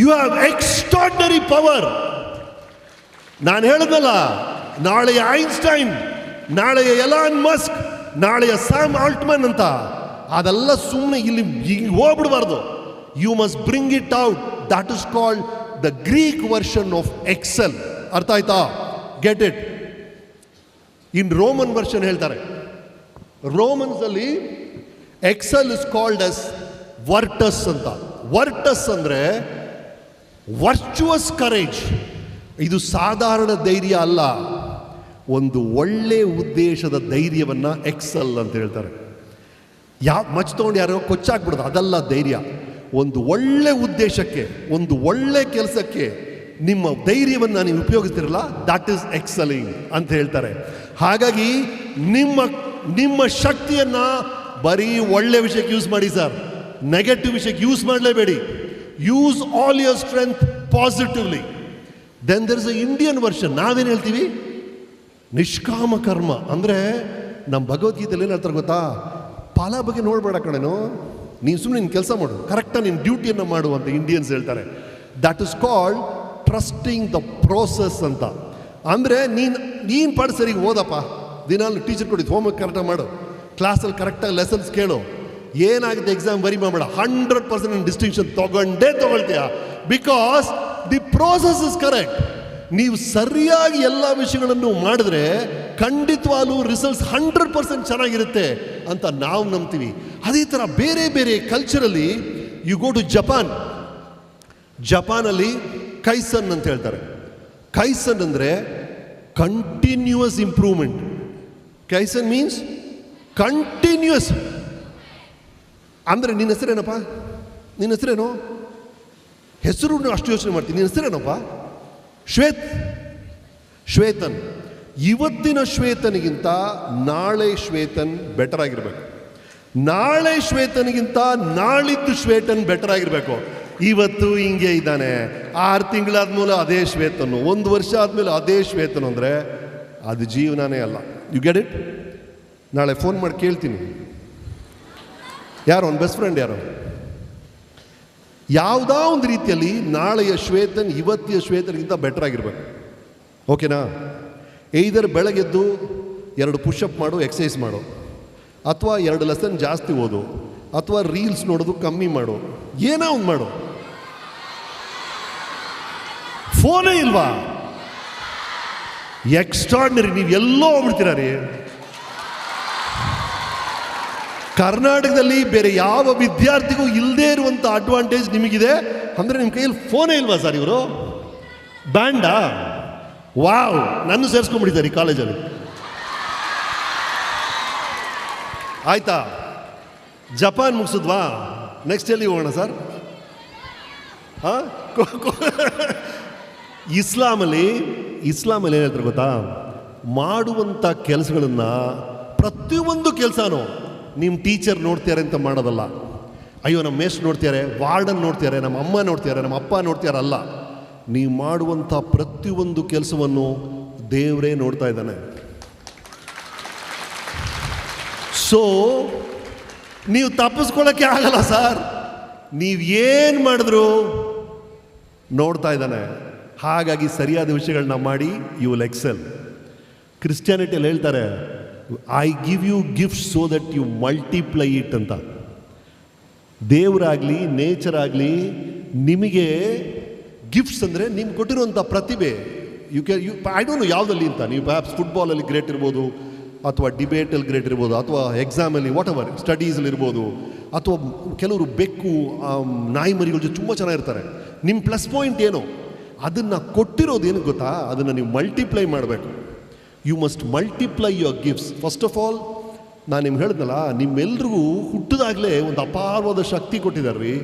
ಯು ಹ್ಯಾವ್ ಎಕ್ಸ್ಟ್ರಾಡ್ನರಿ ಪವರ್ ನಾನು ಹೇಳಿದ್ನಲ್ಲ, ನಾಳೆ ಐನ್ಸ್ಟೈನ್ ನಾಳೆಯ ಎಲಾನ್ ಮಸ್ಕ್ ನಾಳೆಯ ಸ್ಯಾಮ್ ಆಲ್ಟ್ಮನ್ ಅಂತ. ಅದೆಲ್ಲ ಸುಮ್ಮನೆ ಇಲ್ಲಿ ಹೋಗ್ಬಿಡಬಾರ್ದು. You must bring it out that is called the Greek version of excel ಅರ್ಥ ಆಯ್ತಾ? Get it in Roman version ಹೇಳ್ತಾರೆ. ರೋಮನ್ಸ್ ಅಲ್ಲಿ excel is called as virtus ಅಂತ. ವರ್ಟಸ್ ಅಂದ್ರೆ ವರ್ಚುವಸ್ ಕರೇಜ್ ಇದು ಸಾಧಾರಣ ಧೈರ್ಯ ಅಲ್ಲ. ಒಂದು ಒಳ್ಳೆ ಉದ್ದೇಶದ ಧೈರ್ಯವನ್ನು ಎಕ್ಸಲ್ ಅಂತ ಹೇಳ್ತಾರೆ. ಯಾವ ಮಚ್ ತೊಗೊಂಡು ಯಾರೋ ಕೊಚ್ಚಾಕ್ಬಿಡೋದು, ಅದಲ್ಲ ಧೈರ್ಯ. ಒಂದು ಒಳ್ಳೆ ಉದ್ದೇಶಕ್ಕೆ, ಒಂದು ಒಳ್ಳೆ ಕೆಲಸಕ್ಕೆ ನಿಮ್ಮ ಧೈರ್ಯವನ್ನು ನೀವು ಉಪಯೋಗಿಸ್ತಿರಲ್ಲ ದಟ್ ಈಸ್ ಎಕ್ಸಲಿಂಗ್ ಅಂತ ಹೇಳ್ತಾರೆ. ಹಾಗಾಗಿ ನಿಮ್ಮ ನಿಮ್ಮ ಶಕ್ತಿಯನ್ನು ಬರೀ ಒಳ್ಳೆ ವಿಷಯಕ್ಕೆ ಯೂಸ್ ಮಾಡಿ ಸರ್ ನೆಗೆಟಿವ್ ವಿಷಯಕ್ಕೆ use ಮಾಡಲೇಬೇಡಿ. Use all your strength positively then there is a Indian version ನಾವೇನು ಹೇಳ್ತೀವಿ? ನಿಷ್ಕಾಮ ಕರ್ಮ. ಅಂದರೆ ನಮ್ಮ ಭಗವದ್ಗೀತೆಯಲ್ಲಿ ಏನು ಹೇಳ್ತಾರೆ ಗೊತ್ತಾ? ಫಲ ಬಗ್ಗೆ ನೋಡಬೇಡ ಕಣೇನು. ನೀನು ಸುಮ್ಮನೆ ನಿನ್ನ ಕೆಲಸ ಮಾಡು. ಕರೆಕ್ಟಾಗಿ ನಿನ್ನ ಡ್ಯೂಟಿಯನ್ನು ಮಾಡು ಅಂತ ಇಂಡಿಯನ್ಸ್ ಹೇಳ್ತಾರೆ. That is called trusting the process ಅಂತ. ಅಂದರೆ ನೀನು ನೀನು ಪಾಡು ಸರಿಗೆ ಓದಪ್ಪ. ದಿನಾಲು ಟೀಚರ್ ಕೊಟ್ಟಿದ್ದು ಹೋಮ್ವರ್ಕ್ ಕರೆಕ್ಟಾಗಿ ಮಾಡು. ಕ್ಲಾಸಲ್ಲಿ ಕರೆಕ್ಟಾಗಿ ಲೆಸನ್ಸ್ ಕೇಳು. ಏನಾಗುತ್ತೆ ಎಕ್ಸಾಮ್ ಬರಿ ಮಾಡಬೇಡ. ಹಂಡ್ರೆಡ್ ಪರ್ಸೆಂಟ್ ಡಿಸ್ಟಿಂಕ್ಷನ್ ತಗೊಂಡೇ ತಗೊಳ್ತೀಯ. Because the process is correct ನೀವು ಸರಿಯಾಗಿ ಎಲ್ಲ ವಿಷಯಗಳನ್ನು ಮಾಡಿದ್ರೆ ಖಂಡಿತವಾಗ್ಲೂ ರಿಸಲ್ಟ್ಸ್ ಹಂಡ್ರೆಡ್ ಪರ್ಸೆಂಟ್ ಚೆನ್ನಾಗಿರುತ್ತೆ ಅಂತ ನಾವು ನಂಬ್ತೀವಿ. ಅದೇ ಥರ ಬೇರೆ ಬೇರೆ ಕಲ್ಚರಲ್ಲಿ ಯು ಗೋ ಟು ಜಪಾನ್ ಜಪಾನಲ್ಲಿ ಕೈಸನ್ ಅಂತ ಹೇಳ್ತಾರೆ. ಕೈಸನ್ ಅಂದರೆ continuous improvement kaizen means continuous ಅಂದರೆ ನಿನ್ನ ಹೆಸರೇನಪ್ಪ? ನಿನ್ನ ಹೆಸರೇನು? ಹೆಸರು ಅಷ್ಟು ಯೋಚನೆ ಮಾಡ್ತೀನಿ. ನಿನ್ನ ಹೆಸರೇನಪ್ಪ? ಶ್ವೇತ್, ಶ್ವೇತನ್. ಇವತ್ತಿನ ಶ್ವೇತನಿಗಿಂತ ನಾಳೆ ಶ್ವೇತನ್ ಬೆಟರ್ ಆಗಿರ್ಬೇಕು. ನಾಳೆ ಶ್ವೇತನಿಗಿಂತ ನಾಳಿದ್ದು ಶ್ವೇತನ್ ಬೆಟರ್ ಆಗಿರಬೇಕು. ಇವತ್ತು ಹಿಂಗೆ ಇದ್ದಾನೆ. ಆರು ತಿಂಗಳಾದ್ಮೇಲೆ ಅದೇ ಶ್ವೇತನು. ಒಂದು ವರ್ಷ ಆದಮೇಲೆ ಅದೇ ಶ್ವೇತನು ಅಂದರೆ ಅದು ಜೀವನನೇ ಅಲ್ಲ. ಯು ಗೆಟ್ ಇಟ್ ನಾಳೆ ಫೋನ್ ಮಾಡಿ ಕೇಳ್ತೀನಿ. ಯಾರು? ಅವ್ನ ಬೆಸ್ಟ್ ಫ್ರೆಂಡ್ ಯಾರು? ಯಾವುದೋ ಒಂದು ರೀತಿಯಲ್ಲಿ ನಾಳೆಯ ಶ್ವೇತನ್ ಇವತ್ತಿಯ ಶ್ವೇತನಿಗಿಂತ ಬೆಟರ್ ಆಗಿರ್ಬೇಕು. ಓಕೆನಾ ಐದರ್ ಬೆಳಗ್ಗೆದ್ದು ಎರಡು ಪುಷಪ್ ಮಾಡು ಎಕ್ಸಸೈಸ್ ಮಾಡು. ಅಥವಾ ಎರಡು ಲೆಸನ್ ಜಾಸ್ತಿ ಓದು. ಅಥವಾ ರೀಲ್ಸ್ ನೋಡೋದು ಕಮ್ಮಿ ಮಾಡು. ಏನೋ ಒಂದು ಮಾಡು. ಫೋನೇ ಇಲ್ವಾ? ಎಕ್ಸ್ಟ್ರಾಡ್ನರಿ ನೀವು ಎಲ್ಲೋ ಹೋಗ್ಬಿಡ್ತೀರ ರೀ? ಕರ್ನಾಟಕದಲ್ಲಿ ಬೇರೆ ಯಾವ ವಿದ್ಯಾರ್ಥಿಗೂ ಇಲ್ಲದೇ ಇರುವಂಥ ಅಡ್ವಾಂಟೇಜ್ ನಿಮಗಿದೆ? ಅಂದರೆ ನಿಮ್ಮ ಕೈಯಲ್ಲಿ ಫೋನೇ ಇಲ್ವಾ ಸರ್ ಇವರು? ಬ್ಯಾಂಡಾ? ವಾವ್ ನನ್ನ ಸೇರಿಸ್ಕೊಂಡ್ಬಿಟ್ಟಿದ್ದಾರೆ ಈ ಕಾಲೇಜಲ್ಲಿ ಆಯ್ತಾ? ಜಪಾನ್ ಮುಗಿಸಿದ್ವಾ? ನೆಕ್ಸ್ಟ್ ಎಲ್ಲಿ ಹೋಗೋಣ ಸರ್ ಹಾಂ? ಇಸ್ಲಾಮಲ್ಲಿ ಇಸ್ಲಾಮಲ್ಲಿ ಏನಾಯ್ತಾರೆ ಗೊತ್ತಾ? ಮಾಡುವಂಥ ಕೆಲಸಗಳನ್ನು ಪ್ರತಿಯೊಂದು ಕೆಲಸನೂ ನಿಮ್ಮ ಟೀಚರ್ ನೋಡ್ತಾರೆ ಅಂತ ಮಾಡೋದಲ್ಲ. ಅಯ್ಯೋ, ನಮ್ಮ ಮೇಸ್ಟ್ ನೋಡ್ತಾರೆ ವಾರ್ಡನ್ ನೋಡ್ತಾರೆ ನಮ್ಮ ಅಮ್ಮ ನೋಡ್ತಾರೆ ನಮ್ಮ ಅಪ್ಪ ನೋಡ್ತಿದ್ದಾರೆ ಅಲ್ಲ ನೀವು ಮಾಡುವಂಥ ಪ್ರತಿಯೊಂದು ಕೆಲಸವನ್ನು ದೇವರೇ ನೋಡ್ತಾ ಇದ್ದಾನೆ. ಸೊ ನೀವು ತಪ್ಪಿಸ್ಕೊಳ್ಳೋಕ್ಕೆ ಆಗಲ್ಲ ಸರ್. ನೀವು ಏನು ಮಾಡಿದ್ರು ನೋಡ್ತಾ ಇದ್ದಾನೆ. ಹಾಗಾಗಿ ಸರಿಯಾದ ವಿಷಯಗಳನ್ನ ಮಾಡಿ ಯು ವಿಲ್ ಎಕ್ಸೆಲ್ ಕ್ರಿಶ್ಚಿಯಾನಿಟಿಯಲ್ಲಿ ಹೇಳ್ತಾರೆ I give you gift so that you multiply it ಅಂತ. ದೇವರಾಗಲಿ ನೇಚರ್ ಆಗಲಿ ನಿಮಗೆ ಗಿಫ್ಟ್ಸ್ ಅಂದರೆ ನಿಮ್ಗೆ ಕೊಟ್ಟಿರುವಂಥ ಪ್ರತಿಭೆ. You can you I don't know ಯಾವುದಲ್ಲಿ ಅಂತ. ನೀವು ಪ್ಯಾಪ್ಸ್ ಫುಟ್ಬಾಲಲ್ಲಿ ಗ್ರೇಟ್ ಇರ್ಬೋದು, ಅಥವಾ ಡಿಬೇಟಲ್ಲಿ ಗ್ರೇಟ್ ಇರ್ಬೋದು, ಅಥವಾ ಎಕ್ಸಾಮಲ್ಲಿ ವಾಟ್ ಎವರ್ ಸ್ಟಡೀಸಲ್ಲಿ ಇರ್ಬೋದು, ಅಥವಾ ಕೆಲವರು ಬೆಕ್ಕು ನಾಯಿ ಮರಿಗಳ ಜೊತೆ ತುಂಬ ಚೆನ್ನಾಗಿರ್ತಾರೆ ನಿಮ್ಮ ಪ್ಲಸ್ ಪಾಯಿಂಟ್ ಏನು? ಅದನ್ನು ಕೊಟ್ಟಿರೋದು ಏನು ಗೊತ್ತಾ? ಅದನ್ನು ನೀವು ಮಲ್ಟಿಪ್ಲೈ ಮಾಡಬೇಕು. You must multiply your gifts first of all ನಾನು ನಿಮ್ಗೆ ಹೇಳಿದ್ನಲ್ಲ, ನಿಮ್ಮೆಲ್ರಿಗೂ ಹುಟ್ಟಿದಾಗಲೇ ಒಂದು ಅಪಾರವಾದ ಶಕ್ತಿ ಕೊಟ್ಟಿದ್ದಾರೆ ರೀ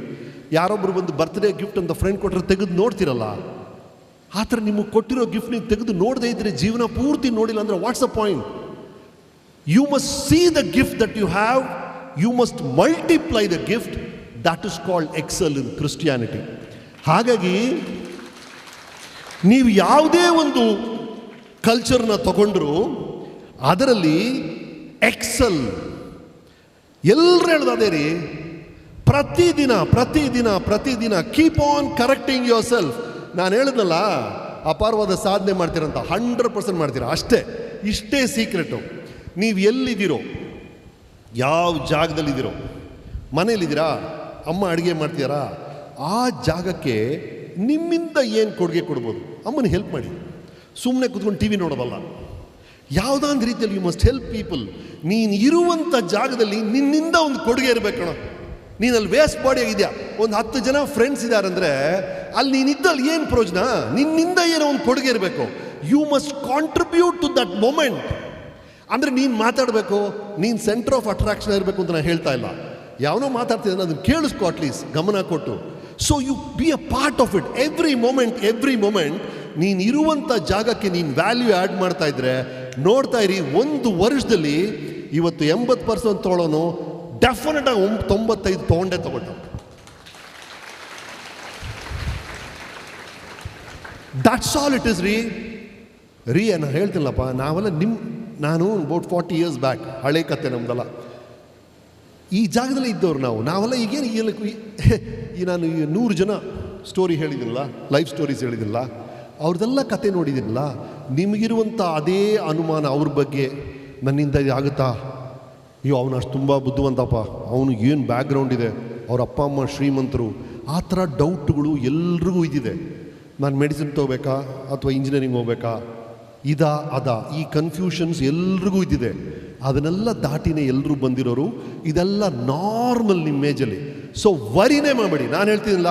ಯಾರೊಬ್ಬರು ಬಂದು ಬರ್ತ್ಡೇ ಗಿಫ್ಟ್ ಅಂತ ಫ್ರೆಂಡ್ ಕೊಟ್ಟರೆ ತೆಗೆದು ನೋಡ್ತಿರಲ್ಲ. ಆ ಥರ ನಿಮಗೆ ಕೊಟ್ಟಿರೋ ಗಿಫ್ಟ್ ನೀವು ತೆಗೆದು ನೋಡದೇ ಇದ್ದರೆ ಜೀವನ ಪೂರ್ತಿ ನೋಡಿಲ್ಲ ಅಂದರೆ what's a point you must see the gift that you have you must multiply the gift that is called excel in Christianity ಹಾಗಾಗಿ, ನೀವು ಯಾವುದೇ ಒಂದು ಕಲ್ಚರ್ನ ತಗೊಂಡ್ರು, ಅದರಲ್ಲಿ ಎಕ್ಸಲ್ ಎಲ್ಲರೂ ಹೇಳ್ದು ಅದೇ ರೀ, ಪ್ರತಿದಿನ ಪ್ರತಿದಿನ ಪ್ರತಿದಿನ keep on correcting yourself ನಾನು ಹೇಳಿದ್ನಲ್ಲ, ಅಪಾರವಾದ ಸಾಧನೆ ಮಾಡ್ತೀರಂತ ಹಂಡ್ರೆಡ್ ಪರ್ಸೆಂಟ್ ಮಾಡ್ತೀರಾ? ಅಷ್ಟೇ, ಇಷ್ಟೇ ಸೀಕ್ರೆಟು ನೀವು ಎಲ್ಲಿದ್ದೀರೋ, ಯಾವ ಜಾಗದಲ್ಲಿದ್ದೀರೋ ಮನೇಲಿದ್ದೀರಾ ಅಮ್ಮ ಅಡುಗೆ ಮಾಡ್ತೀರಾ ಆ ಜಾಗಕ್ಕೆ ನಿಮ್ಮಿಂದ ಏನು ಕೊಡುಗೆ ಕೊಡ್ಬೋದು? ಅಮ್ಮನ ಹೆಲ್ಪ್ ಮಾಡಿ. ಸುಮ್ಮನೆ ಕುತ್ಕೊಂಡು ಟಿ ವಿ ನೋಡೋದಲ್ಲ. ಯಾವುದಾದ ರೀತಿಯಲ್ಲಿ ಯು ಮಸ್ಟ್ ಹೆಲ್ಪ್ ಪೀಪಲ್ ನೀನು ಇರುವಂಥ ಜಾಗದಲ್ಲಿ ನಿನ್ನಿಂದ ಒಂದು ಕೊಡುಗೆ ಇರಬೇಕು ನೀನಲ್ಲಿ ವೇಸ್ಟ್ ಬಾಡಿ ಆಗಿದೆಯಾ? ಒಂದು ಹತ್ತು ಜನ ಫ್ರೆಂಡ್ಸ್ ಇದ್ದಾರಂದ್ರೆ ಅಲ್ಲಿ ನೀನಿದ್ದಲ್ಲಿ ಏನು ಪ್ರಯೋಜನ? ನಿನ್ನಿಂದ ಏನೋ ಒಂದು ಕೊಡುಗೆ ಇರಬೇಕು. You must contribute to that moment ಅಂದರೆ ನೀನು ಮಾತಾಡಬೇಕು, ನೀನು ಸೆಂಟರ್ ಆಫ್ ಅಟ್ರಾಕ್ಷನ್ ಇರಬೇಕು ಅಂತ ನಾನು ಹೇಳ್ತಾ ಇಲ್ಲ. ಯಾವನೋ ಮಾತಾಡ್ತಿದ್ದಾನೆ ಅದನ್ನು ಕೇಳಿಸ್ಕೊ ಅಟ್ಲೀಸ್ಟ್ ಗಮನ ಕೊಟ್ಟು. So you be a part of it every moment every moment ನೀನು ಇರುವಂಥ ಜಾಗಕ್ಕೆ ನೀನು ವ್ಯಾಲ್ಯೂ ಆ್ಯಡ್ ಮಾಡ್ತಾ ಇದ್ರೆ, ನೋಡ್ತಾ ಇರಿ, ಒಂದು ವರ್ಷದಲ್ಲಿ ಇವತ್ತು ಎಂಬತ್ತು ಪರ್ಸೆಂಟ್ ತೊಗೊಳೋನು ಡೆಫಿನೆಟಾಗಿ ಒಂಬ ತೊಂಬತ್ತೈದು ತೊಗೊಂಡೇ ತೊಗೊಂಡ. ದಟ್ಸ್ ಆಲ್ ಇಟ್ ಇಸ್ ರೀ. ರೀ ನಾನು ಹೇಳ್ತಿಲ್ಲಪ್ಪ ನಾವೆಲ್ಲ ನಿಮ್ಮ ನಾನು ಅಬೌಟ್ ಫಾರ್ಟಿ ಇಯರ್ಸ್ ಬ್ಯಾಕ್ ಹಳೆ ಕತೆ ನಮ್ದಲ್ಲ. ಈ ಜಾಗದಲ್ಲಿ ಇದ್ದವ್ರು ನಾವು, ನಾವೆಲ್ಲ ಈಗೇನು ಈ ನಾನು ನೂರು ಜನ ಸ್ಟೋರಿ ಹೇಳಿದ್ದಿಲ್ಲ ಲೈಫ್ ಸ್ಟೋರೀಸ್ ಹೇಳಿದಿಲ್ಲ ಅವ್ರದ್ದೆಲ್ಲ ಕತೆ ನೋಡಿದಿರಲ್ಲ? ನಿಮಗಿರುವಂಥ ಅದೇ ಅನುಮಾನ ಅವ್ರ ಬಗ್ಗೆ. ನನ್ನಿಂದ ಆಗುತ್ತಾ? ಅಯ್ಯೋ, ಅವನು ಅಷ್ಟು ತುಂಬ ಬುದ್ಧಿವಂತಪ್ಪ. ಅವನು ಏನು ಬ್ಯಾಕ್ಗ್ರೌಂಡ್ ಇದೆ? ಅವ್ರ ಅಪ್ಪ, ಅಮ್ಮ ಶ್ರೀಮಂತರು. ಆ ಥರ ಡೌಟ್ಗಳು ಎಲ್ರಿಗೂ ಇದ್ದಿದೆ. ನಾನು ಮೆಡಿಸಿನ್ ತೊಗೋಬೇಕಾ? ಅಥವಾ ಇಂಜಿನಿಯರಿಂಗ್ ಹೋಗ್ಬೇಕಾ? ಇದಾ, ಅದ? ಈ ಕನ್ಫ್ಯೂಷನ್ಸ್ ಎಲ್ರಿಗೂ ಇದ್ದಿದೆ. ಅದನ್ನೆಲ್ಲ ದಾಟಿನೇ ಎಲ್ಲರೂ ಬಂದಿರೋರು. ಇದೆಲ್ಲ ನಾರ್ಮಲ್ ನಿಮ್ಮ ಮೇಜಲ್ಲಿ ಸೊ ವರಿನೇ ಮಾಡಬೇಡಿ. ನಾನು ಹೇಳ್ತೀನಿಲ್ಲ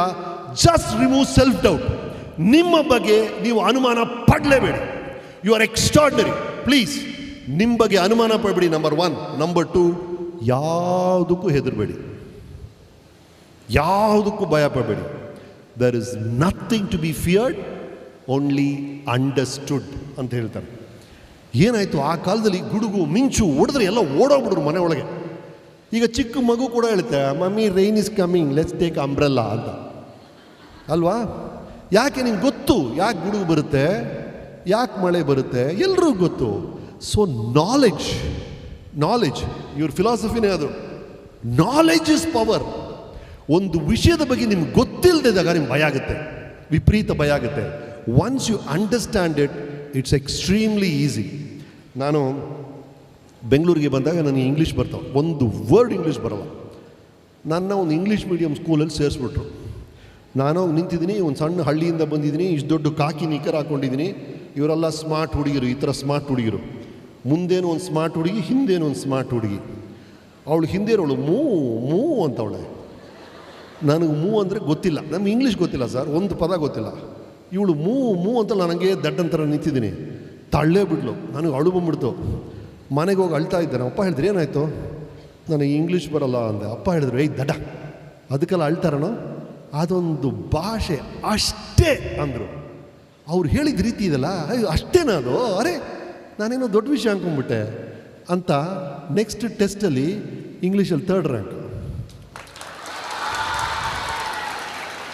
ಜಸ್ಟ್ ರಿಮೂವ್ ಸೆಲ್ಫ್ ಡೌಟ್ ನಿಮ್ಮ ಬಗ್ಗೆ ನೀವು ಅನುಮಾನ ಪಡಲೇಬೇಡಿ. ಯು ಆರ್ ಎಕ್ಸ್ಟ್ರಾಡ್ನರಿ ಪ್ಲೀಸ್ ನಿಮ್ಮ ಬಗ್ಗೆ ಅನುಮಾನ ಪಡಬೇಡಿ ನಂಬರ್ ಒನ್ ನಂಬರ್ ಟು ಯಾವುದಕ್ಕೂ ಹೆದರಬೇಡಿ. ಯಾವುದಕ್ಕೂ ಭಯ ಪಡಬೇಡಿ. There is nothing to be feared only understood ಅಂತ ಹೇಳ್ತಾರೆ. ಏನಾಯಿತು? ಆ ಕಾಲದಲ್ಲಿ ಗುಡುಗು, ಮಿಂಚು ಹೊಡೆದ್ರೆ ಎಲ್ಲ ಓಡೋಗ್ಬಿಡ್ರು ಮನೆ ಒಳಗೆ ಈಗ ಚಿಕ್ಕ ಮಗು ಕೂಡ ಹೇಳ್ತಾರೆ mummy rain is coming let's take umbrella ಅಂತ. ಅಲ್ವಾ? ಯಾಕೆ ನಿಮ್ಗೆ ಗೊತ್ತು? ಯಾಕೆ ಗುಡುಗು ಬರುತ್ತೆ? ಯಾಕೆ ಮಳೆ ಬರುತ್ತೆ? ಎಲ್ಲರೂ ಗೊತ್ತು. ಸೊ ನಾಲೆಜ್ ನಾಲೆಜ್ ಇವ್ರ ಫಿಲಾಸಫಿನೇ ಅದು. ನಾಲೆಡ್ಜ್ ಇಸ್ ಪವರ್ ಒಂದು ವಿಷಯದ ಬಗ್ಗೆ ನಿಮ್ಗೆ ಗೊತ್ತಿಲ್ಲದಿದ್ದಾಗ ನಿಮ್ಗೆ ಭಯ ಆಗುತ್ತೆ. ವಿಪರೀತ ಭಯ ಆಗುತ್ತೆ. Once you understand it it's extremely easy ನಾನು ಬೆಂಗಳೂರಿಗೆ ಬಂದಾಗ ನನಗೆ ಇಂಗ್ಲೀಷ್ ಬರ್ತಾವೆ ಒಂದು ವರ್ಡ್ ಇಂಗ್ಲೀಷ್ ಬರಲ್ಲ. ನನ್ನ ಒಂದು ಇಂಗ್ಲೀಷ್ ಮೀಡಿಯಂ ಸ್ಕೂಲಲ್ಲಿ ಸೇರಿಸ್ಬಿಟ್ರು. ನಾನು ಹೋಗಿ ನಿಂತಿದ್ದೀನಿ, ಒಂದು ಸಣ್ಣ ಹಳ್ಳಿಯಿಂದ ಬಂದಿದ್ದೀನಿ, ಇಷ್ಟು ದೊಡ್ಡ ಕಾಕಿ ನಿಖರ್ ಹಾಕ್ಕೊಂಡಿದ್ದೀನಿ ಇವರೆಲ್ಲ ಸ್ಮಾರ್ಟ್ ಹುಡುಗಿರು, ಈ ಥರ ಸ್ಮಾರ್ಟ್ ಹುಡುಗಿರು. ಮುಂದೇನು ಒಂದು ಸ್ಮಾರ್ಟ್ ಹುಡುಗಿ, ಹಿಂದೇನು ಒಂದು ಸ್ಮಾರ್ಟ್ ಹುಡುಗಿ. ಅವಳು ಹಿಂದೆ ಇರೋಳು ಮೂ ಮೂ ಅಂತವಳೆ ನನಗೆ ಮೂ ಅಂದರೆ ಗೊತ್ತಿಲ್ಲ. ನಮ್ಗೆ ಇಂಗ್ಲೀಷ್ ಗೊತ್ತಿಲ್ಲ ಸರ್, ಒಂದು ಪದ ಗೊತ್ತಿಲ್ಲ. ಇವಳು ಮೂ ಮೂ ಅಂತ ನನಗೆ ದಡ್ಡಂತರ ನಿಂತಿದ್ದೀನಿ. ತಳ್ಳೇ ಬಿಡ್ಲು ನನಗೆ ಅಳು ಬಂದ್ಬಿಡ್ತು. ಮನೆಗೆ ಹೋಗಿ ಅಳ್ತಾ ಇದ್ದೆ, ನಮ್ಮ ಅಪ್ಪ ಹೇಳಿದ್ರೆ ಏನಾಯಿತು? ನನಗೆ ಇಂಗ್ಲೀಷ್ ಬರಲ್ಲ ಅಂದೆ. ಅಪ್ಪ ಹೇಳಿದ್ರು, ಏಯ್ ದಡ ಅದಕ್ಕೆಲ್ಲ ಅಳ್ತಾರಣ ಅದೊಂದು ಭಾಷೆ ಅಷ್ಟೇ ಅಂದರು. ಅವ್ರು ಹೇಳಿದ ರೀತಿ ಇದೆಲ್ಲ, ಅಯ್ಯೋ, ಅಷ್ಟೇನಾ ಅದು? ಅರೆ, ನಾನೇನೋ ದೊಡ್ಡ ವಿಷಯ ಅಂದ್ಕೊಂಡ್ಬಿಟ್ಟೆ ಅಂತ ನೆಕ್ಸ್ಟ್ ಟೆಸ್ಟಲ್ಲಿ ಇಂಗ್ಲೀಷಲ್ಲಿ ಥರ್ಡ್ ರ್ಯಾಂಕ್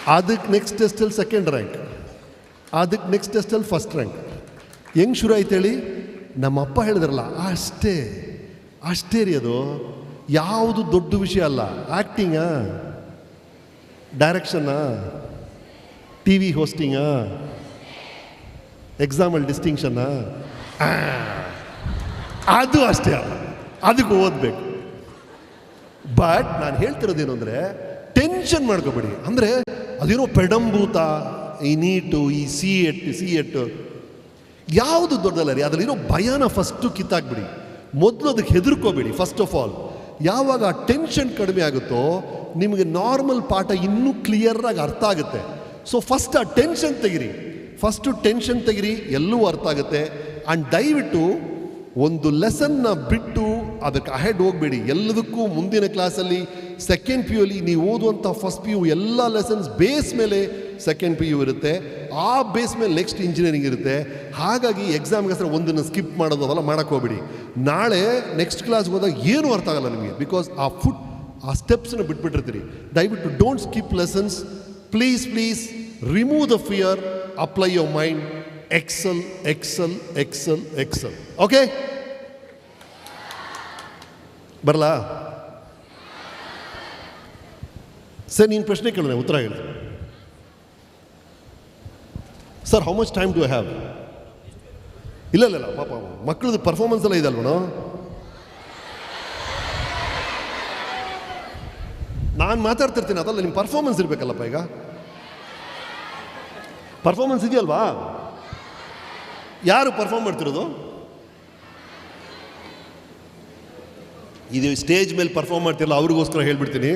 ಅದಕ್ಕೆ ನೆಕ್ಸ್ಟ್ ಟೆಸ್ಟಲ್ಲಿ ಸೆಕೆಂಡ್ ರ್ಯಾಂಕ್ ಅದಕ್ಕೆ ನೆಕ್ಸ್ಟ್ ಟೆಸ್ಟಲ್ಲಿ ಫಸ್ಟ್ ರ್ಯಾಂಕ್ ಹೆಂಗೆ ಶುರು ಆಯ್ತು ಹೇಳಿ? ನಮ್ಮ ಅಪ್ಪ ಹೇಳಿದ್ರಲ್ಲ, ಅಷ್ಟೇ ಅಷ್ಟೇ ರೀ ಅದು. ಯಾವುದು ದೊಡ್ಡ ವಿಷಯ ಅಲ್ಲ. ಆ್ಯಕ್ಟಿಂಗಾ ಡೈರೆಕ್ಷನ್ನಾ ಟಿ ವಿ ಹೋಸ್ಟಿಂಗಾ ಎಕ್ಸಾಮಲ್ಲಿ ಡಿಸ್ಟಿಂಕ್ಷನ್ನಾ ಅದು ಅಷ್ಟೇ ಅಲ್ಲ. ಅದಕ್ಕೆ ಓದಬೇಕು. ಬಟ್ ನಾನು ಹೇಳ್ತಿರೋದೇನು ಅಂದರೆ ಟೆನ್ಷನ್ ಮಾಡ್ಕೋಬೇಡಿ. ಅಂದರೆ, ಅದೇನೋ ಪೆಡಂಭೂತ ಈ ನೀಟು, ಈ ಸಿ ಎಟ್ ಸಿ ಎಟ್, ಯಾವುದು ದೊಡ್ಡದಲ್ಲ ರೀ, ಅದರಲ್ಲಿರೋ ಭಯನ ಫಸ್ಟು ಕಿತ್ತಾಕ್ಬಿಡಿ. ಮೊದಲು ಅದಕ್ಕೆ ಹೆದರ್ಕೋಬೇಡಿ ಫಸ್ಟ್ ಆಫ್ ಆಲ್ ಯಾವಾಗ ಆ ಟೆನ್ಷನ್ ಕಡಿಮೆ ಆಗುತ್ತೋ ನಿಮಗೆ ನಾರ್ಮಲ್ ಪಾಠ ಇನ್ನೂ ಕ್ಲಿಯರಾಗಿ ಅರ್ಥ ಆಗುತ್ತೆ. ಸೊ ಫಸ್ಟ್ ಆ ಟೆನ್ಷನ್ ತೆಗಿರಿ. ಫಸ್ಟು ಟೆನ್ಷನ್ ತೆಗಿರಿ ಎಲ್ಲವೂ ಅರ್ಥ ಆಗುತ್ತೆ. ಆ್ಯಂಡ್ ದಯವಿಟ್ಟು ಒಂದು ಲೆಸನ್ನ ಬಿಟ್ಟು ಅದಕ್ಕೆ ಅಹೆಡ್ ಹೋಗಬೇಡಿ. ಎಲ್ಲದಕ್ಕೂ ಮುಂದಿನ ಕ್ಲಾಸಲ್ಲಿ ಸೆಕೆಂಡ್ ಪಿ ಯು ಅಲ್ಲಿ ನೀವು ಓದುವಂಥ ಫಸ್ಟ್ ಪಿ ಯು ಎಲ್ಲ ಲೆಸನ್ಸ್ ಬೇಸ್ ಮೇಲೆ ಸೆಕೆಂಡ್ ಪಿ ಯು ಇರುತ್ತೆ. ಆ ಬೇಸ್ ಮೇಲೆ ನೆಕ್ಸ್ಟ್ ಇಂಜಿನಿಯರಿಂಗ್ ಇರುತ್ತೆ. ಹಾಗಾಗಿ ಎಕ್ಸಾಮ್ಗೋಸ್ಕರ ಒಂದನ್ನು ಸ್ಕಿಪ್ ಮಾಡೋದು ಅವೆಲ್ಲ ಮಾಡೋಕ್ಕೆ ಹೋಗ್ಬೇಡಿ. ನಾಳೆ ನೆಕ್ಸ್ಟ್ ಕ್ಲಾಸ್ಗೆ ಹೋದಾಗ ಏನೂ ಅರ್ಥ ಆಗಲ್ಲ ನಿಮಗೆ. ಬಿಕಾಸ್ ಆ ಫುಟ್ ಆ ಸ್ಟೆಪ್ಸನ್ನು ಬಿಟ್ಬಿಟ್ಟಿರ್ತೀರಿ. ದಯವಿಟ್ಟು don't skip lessons please please remove the fear apply your mind excel excel excel excel okay ಬರಲಾ? ಸರ್, ನೀನು ಪ್ರಶ್ನೆ ಕೇಳೋಣ, ಉತ್ತರ ಹೇಳಿ. Sir how much time do have ಇಲ್ಲ ಇಲ್ಲ ಇಲ್ಲ, ಪಾಪ ಮಕ್ಕಳದ್ದು ಪರ್ಫಾರ್ಮೆನ್ಸ್ ಎಲ್ಲ ಇದೆ ಅಲ್ವಣ ನಾನು ಮಾತಾಡ್ತಿರ್ತೀನಿ, ಅದಲ್ಲ ನಿಮ್ಮ ಪರ್ಫಾರ್ಮೆನ್ಸ್ ಇರಬೇಕಲ್ಲಪ್ಪ ಈಗ? ಪರ್ಫಾರ್ಮೆನ್ಸ್ ಇದೆಯಲ್ವಾ? ಯಾರು ಪರ್ಫಾರ್ಮ್ ಮಾಡ್ತಿರೋದು? ಇದು ಸ್ಟೇಜ್ ಮೇಲೆ ಪರ್ಫಾರ್ಮ್ ಮಾಡ್ತಿರಲ್ಲ, ಅವ್ರಿಗೋಸ್ಕರ ಹೇಳ್ಬಿಡ್ತೀನಿ.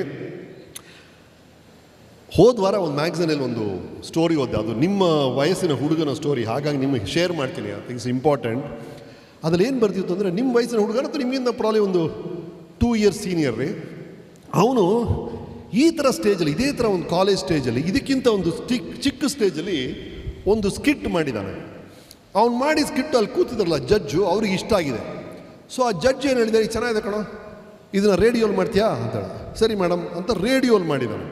ಹೋದ ವಾರ ಒಂದು ಮ್ಯಾಗ್ಝಿನಲ್ಲಿ ಒಂದು ಸ್ಟೋರಿ ಓದಿದೆ. ಅದು ನಿಮ್ಮ ವಯಸ್ಸಿನ ಹುಡುಗನ ಸ್ಟೋರಿ ಹಾಗಾಗಿ ನಿಮಗೆ ಶೇರ್ ಮಾಡ್ತೀನಿ ಐ ಥಿಂಕ್ಸ್ ಇಂಪಾರ್ಟೆಂಟ್ ಅದ್ರಲ್ಲಿ ಏನು ಬರ್ತಿತ್ತು ಅಂದರೆ ನಿಮ್ಮ ವಯಸ್ಸಿನ ಹುಡುಗನ ಅಥವಾ ನಿಮಗಿಂತ ಪ್ರಾಬ್ಲಿ ಒಂದು ಟೂ ಇಯರ್ಸ್ ಸೀನಿಯರ್ ರೀ. ಅವನು ಈ ಥರ ಸ್ಟೇಜಲ್ಲಿ ಇದೇ ಥರ ಒಂದು ಕಾಲೇಜ್ ಸ್ಟೇಜಲ್ಲಿ ಇದಕ್ಕಿಂತ ಒಂದು ಸ್ಟಿಕ್ ಚಿಕ್ಕ ಸ್ಟೇಜಲ್ಲಿ ಒಂದು ಸ್ಕಿಟ್ ಮಾಡಿದ್ದಾನೆ ಅವ್ನು ಮಾಡಿ ಸ್ಕಿಟ್ ಅಲ್ಲಿ ಕೂತಿದ್ರಲ್ಲ ಜಡ್ಜು ಅವ್ರಿಗೆ ಇಷ್ಟ ಆಗಿದೆ. ಸೊ ಆ ಜಡ್ಜ್ ಏನು ಹೇಳಿದ್ದಾರೆ "ಇದು ಚೆನ್ನಾಗಿದೆ ಕಣೋ. ಇದನ್ನು ರೇಡಿಯೋಲ್ ಮಾಡ್ತೀಯಾ? ಅಂತ. ಸರಿ ಮೇಡಮ್ ಅಂತ ರೇಡಿಯೋಲ್ ಮಾಡಿದ್ದಾನೆ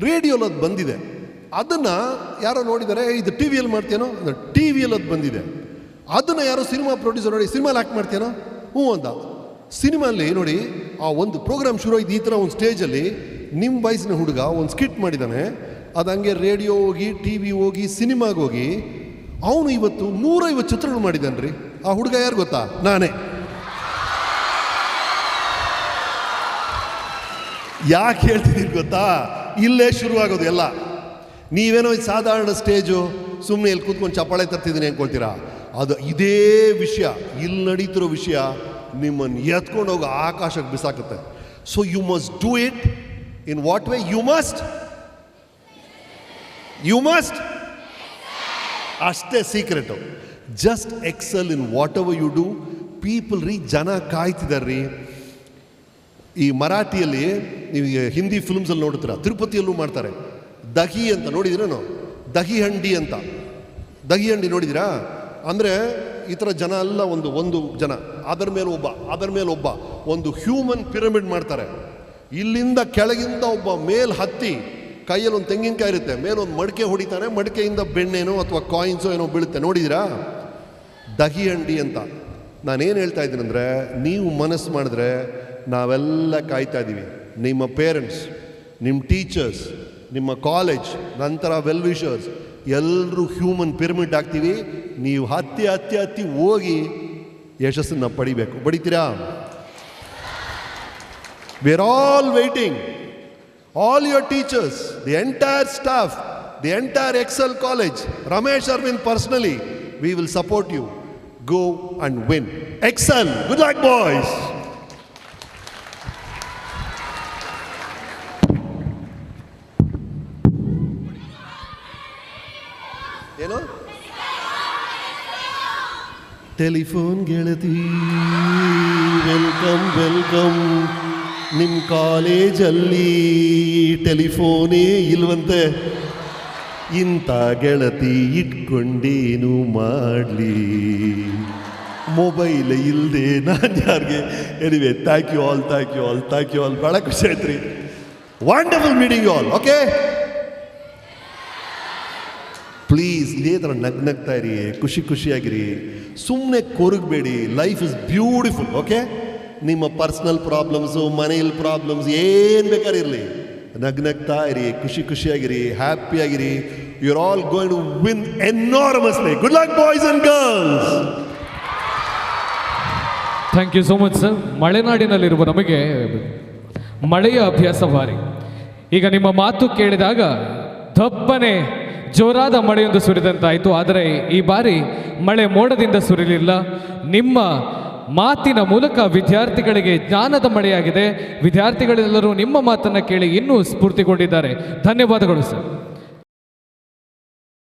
ರೇಡಿಯೋಲ್ ಅದು ಬಂದಿದೆ. ಅದನ್ನು ಯಾರೋ ನೋಡಿದರೆ "ಏ, ಇದು ಟಿ ವಿಯಲ್ಲಿ ಮಾಡ್ತೀಯನೋ? ಟಿ ವಿಯಲ್ಲಿ ಅದು ಬಂದಿದೆ. ಅದನ್ನು ಯಾರೋ ಸಿನಿಮಾ ಪ್ರೊಡ್ಯೂಸರ್ ನೋಡಿ ಸಿನಿಮಾಲಿ ಹಾಕಿ ಮಾಡ್ತೀಯನೋ? ಹ್ಞೂ ಅಂದ. ಸಿನಿಮಾಲಿ ನೋಡಿ ಆ ಒಂದು ಪ್ರೋಗ್ರಾಮ್ ಶುರು ಆಯ್ತು ಈ ಥರ ಒಂದು ಸ್ಟೇಜಲ್ಲಿ ನಿಮ್ಮ ವಯಸ್ಸಿನ ಹುಡುಗ ಒಂದು ಸ್ಕಿಟ್ ಮಾಡಿದ್ದಾನೆ ಅದು ಹಂಗೆ ರೇಡಿಯೋ ಹೋಗಿ ಟಿ ವಿ ಹೋಗಿ ಸಿನಿಮಾಗೆ ಹೋಗಿ, ಅವನು ಇವತ್ತು ನೂರೈವತ್ತು ಚಿತ್ರಗಳು ಮಾಡಿದ್ದಾನೆ ರೀ ಆ ಹುಡುಗ ಯಾರು ಗೊತ್ತಾ? ನಾನೇ. ಯಾಕೆ ಹೇಳ್ತಿದ್ದೀರಿ ಗೊತ್ತಾ? ಇಲ್ಲೇ ಶುರುವಾಗೋದು ಎಲ್ಲ. ನೀವೇನೋ ಇದು ಸಾಧಾರಣ ಸ್ಟೇಜು ಸುಮ್ಮನೆ ಇಲ್ಲಿ ಕೂತ್ಕೊಂಡು ಚಪ್ಪಾಳೆ ತರ್ತಿದ್ದೀನಿ ಅಂದ್ಕೊಳ್ತೀರಾ ಅದು ಇದೇ ವಿಷಯ ಇಲ್ಲಿ ನಡೀತಿರೋ ವಿಷಯ ನಿಮ್ಮನ್ನು ಎತ್ಕೊಂಡು ಹೋಗೋ ಆಕಾಶಕ್ಕೆ ಬಿಸಾಕುತ್ತೆ. So you must do it in what way? You must. You must. ಅಷ್ಟೇ secret just excel in whatever you do people ರೀ ಜನ ಕಾಯ್ತಿದ್ದಾರೆ ರೀ ಈ ಮರಾಠಿಯಲ್ಲಿ ನೀವು ಹಿಂದಿ ಫಿಲ್ಮ್ಸಲ್ಲಿ ನೋಡ್ತೀರ ತಿರುಪತಿಯಲ್ಲೂ ಮಾಡ್ತಾರೆ. ದಹಿ ಅಂತ ನೋಡಿದಿರೇನು ದಹಿ ಹಂಡಿ ಅಂತ. ದಹಿ ಹಂಡಿ ನೋಡಿದಿರಾ ಅಂದರೆ ಈ ಥರ ಜನ ಎಲ್ಲ ಒಂದು ಒಂದು ಜನ. ಅದರ ಮೇಲೆ ಒಬ್ಬ, ಅದರ ಮೇಲೆ ಒಬ್ಬ. ಒಂದು ಹ್ಯೂಮನ್ ಪಿರಮಿಡ್ ಮಾಡ್ತಾರೆ. ಇಲ್ಲಿಂದ ಕೆಳಗಿಂದ ಒಬ್ಬ ಮೇಲ್ ಹತ್ತಿ ಕೈಯಲ್ಲಿ ಒಂದು ತೆಂಗಿನಕಾಯಿ ಇರುತ್ತೆ. ಮೇಲೊಂದು ಮಡಿಕೆ ಹೊಡಿತಾನೆ, ಮಡಿಕೆಯಿಂದ ಬೆಣ್ಣೆನೋ ಅಥವಾ ಕಾಯಿನ್ಸೋ ಏನೋ ಬೀಳುತ್ತೆ. ನೋಡಿದಿರಾ? ದಹಿ ಅಂಡಿ ಅಂತ. ನಾನೇನು ಹೇಳ್ತಾ ಇದ್ದೀನಿ ಅಂದರೆ, ನೀವು ಮನಸ್ಸು ಮಾಡಿದ್ರೆ ನಾವೆಲ್ಲ ಕಾಯ್ತಾ ಇದ್ದೀವಿ. ನಿಮ್ಮ ಪೇರೆಂಟ್ಸ್ ನಿಮ್ಮ ಟೀಚರ್ಸ್ ನಿಮ್ಮ ಕಾಲೇಜ್ ನಂತರ ವೆಲ್ ವಿಷರ್ಸ್ ಎಲ್ಲರೂ ಹ್ಯೂಮನ್ ಪಿರಮಿಡ್ ಆಗ್ತೀವಿ ನೀವು ಹತ್ತಿ ಹತ್ತಿ ಹತ್ತಿ ಹೋಗಿ ಯಶಸ್ಸನ್ನು ಪಡಿಬೇಕು. ಬಡಿತೀರಾ We are all waiting all your teachers, the entire staff, the entire Excel college, Ramesh Arvind personally, we will support you. Go and win. Excel. Good luck, boys. ಏನು ಟೆಲಿಫೋನ್ ಗೆಳತಿ ವೆಲ್ಕಮ್ ವೆಲ್ಕಮ್ ನಿಮ್ಮ ಕಾಲೇಜಲ್ಲಿ ಟೆಲಿಫೋನೇ ಇಲ್ವಂತೆ? ಇಂಥ ಗೆಳತಿ ಇಟ್ಕೊಂಡೇನು ಮಾಡಲಿ? Mobile ಇಲ್ಲದೆ ನಾನು ಯಾರಿಗೆ? Anyway thank you all thank you all thank you all ಭಾಳ ಖುಷಿ ಆಯ್ತು ರೀ. Wonderful meeting you all okay please ಇದೇ ಥರ ನಗ್ನಗ್ತಾ ಇರಿ, ಖುಷಿ ಖುಷಿಯಾಗಿರಿ. ಸುಮ್ಮನೆ ಕೊರಗಬೇಡಿ ಲೈಫ್ ಇಸ್ ಬ್ಯೂಟಿಫುಲ್ ಓಕೆ ನಿಮ್ಮ ಪರ್ಸ್ನಲ್ ಪ್ರಾಬ್ಲಮ್ಸು ಮನೆಯಲ್ಲಿ ಪ್ರಾಬ್ಲಮ್ಸ್ ಏನು ಬೇಕಾದ್ರೆ ಇರಲಿ. ನಗ್ನಗ್ತಾ ಇರಿ, ಖುಷಿ ಖುಷಿಯಾಗಿರಿ, ಹ್ಯಾಪಿಯಾಗಿರಿ. You are all going to win enormously good luck boys and girls thank you so much sir ಮಲೆನಾಡಿನಲ್ಲಿರುವ ನಮಗೆ ಮಳೆಯ ಅಭ್ಯಾಸ ಭಾರಿ ಈಗ ನಿಮ್ಮ ಮಾತು ಕೇಳಿದಾಗ ದಪ್ಪನೆ, ಜೋರಾದ ಮಳೆಯೊಂದು ಸುರಿದಂತಾಯಿತು. ಆದರೆ ಈ ಬಾರಿ ಮಳೆ ಮೋಡದಿಂದ ಸುರಿಲಿಲ್ಲ. ನಿಮ್ಮ ಮಾತಿನ ಮೂಲಕ ವಿದ್ಯಾರ್ಥಿಗಳಿಗೆ ಜ್ಞಾನದ ಮಳೆಯಾಗಿದೆ. ವಿದ್ಯಾರ್ಥಿಗಳೆಲ್ಲರೂ ನಿಮ್ಮ ಮಾತನ್ನು ಕೇಳಿ ಇನ್ನೂ ಸ್ಫೂರ್ತಿಗೊಂಡಿದ್ದಾರೆ. ಧನ್ಯವಾದಗಳು ಸರ್.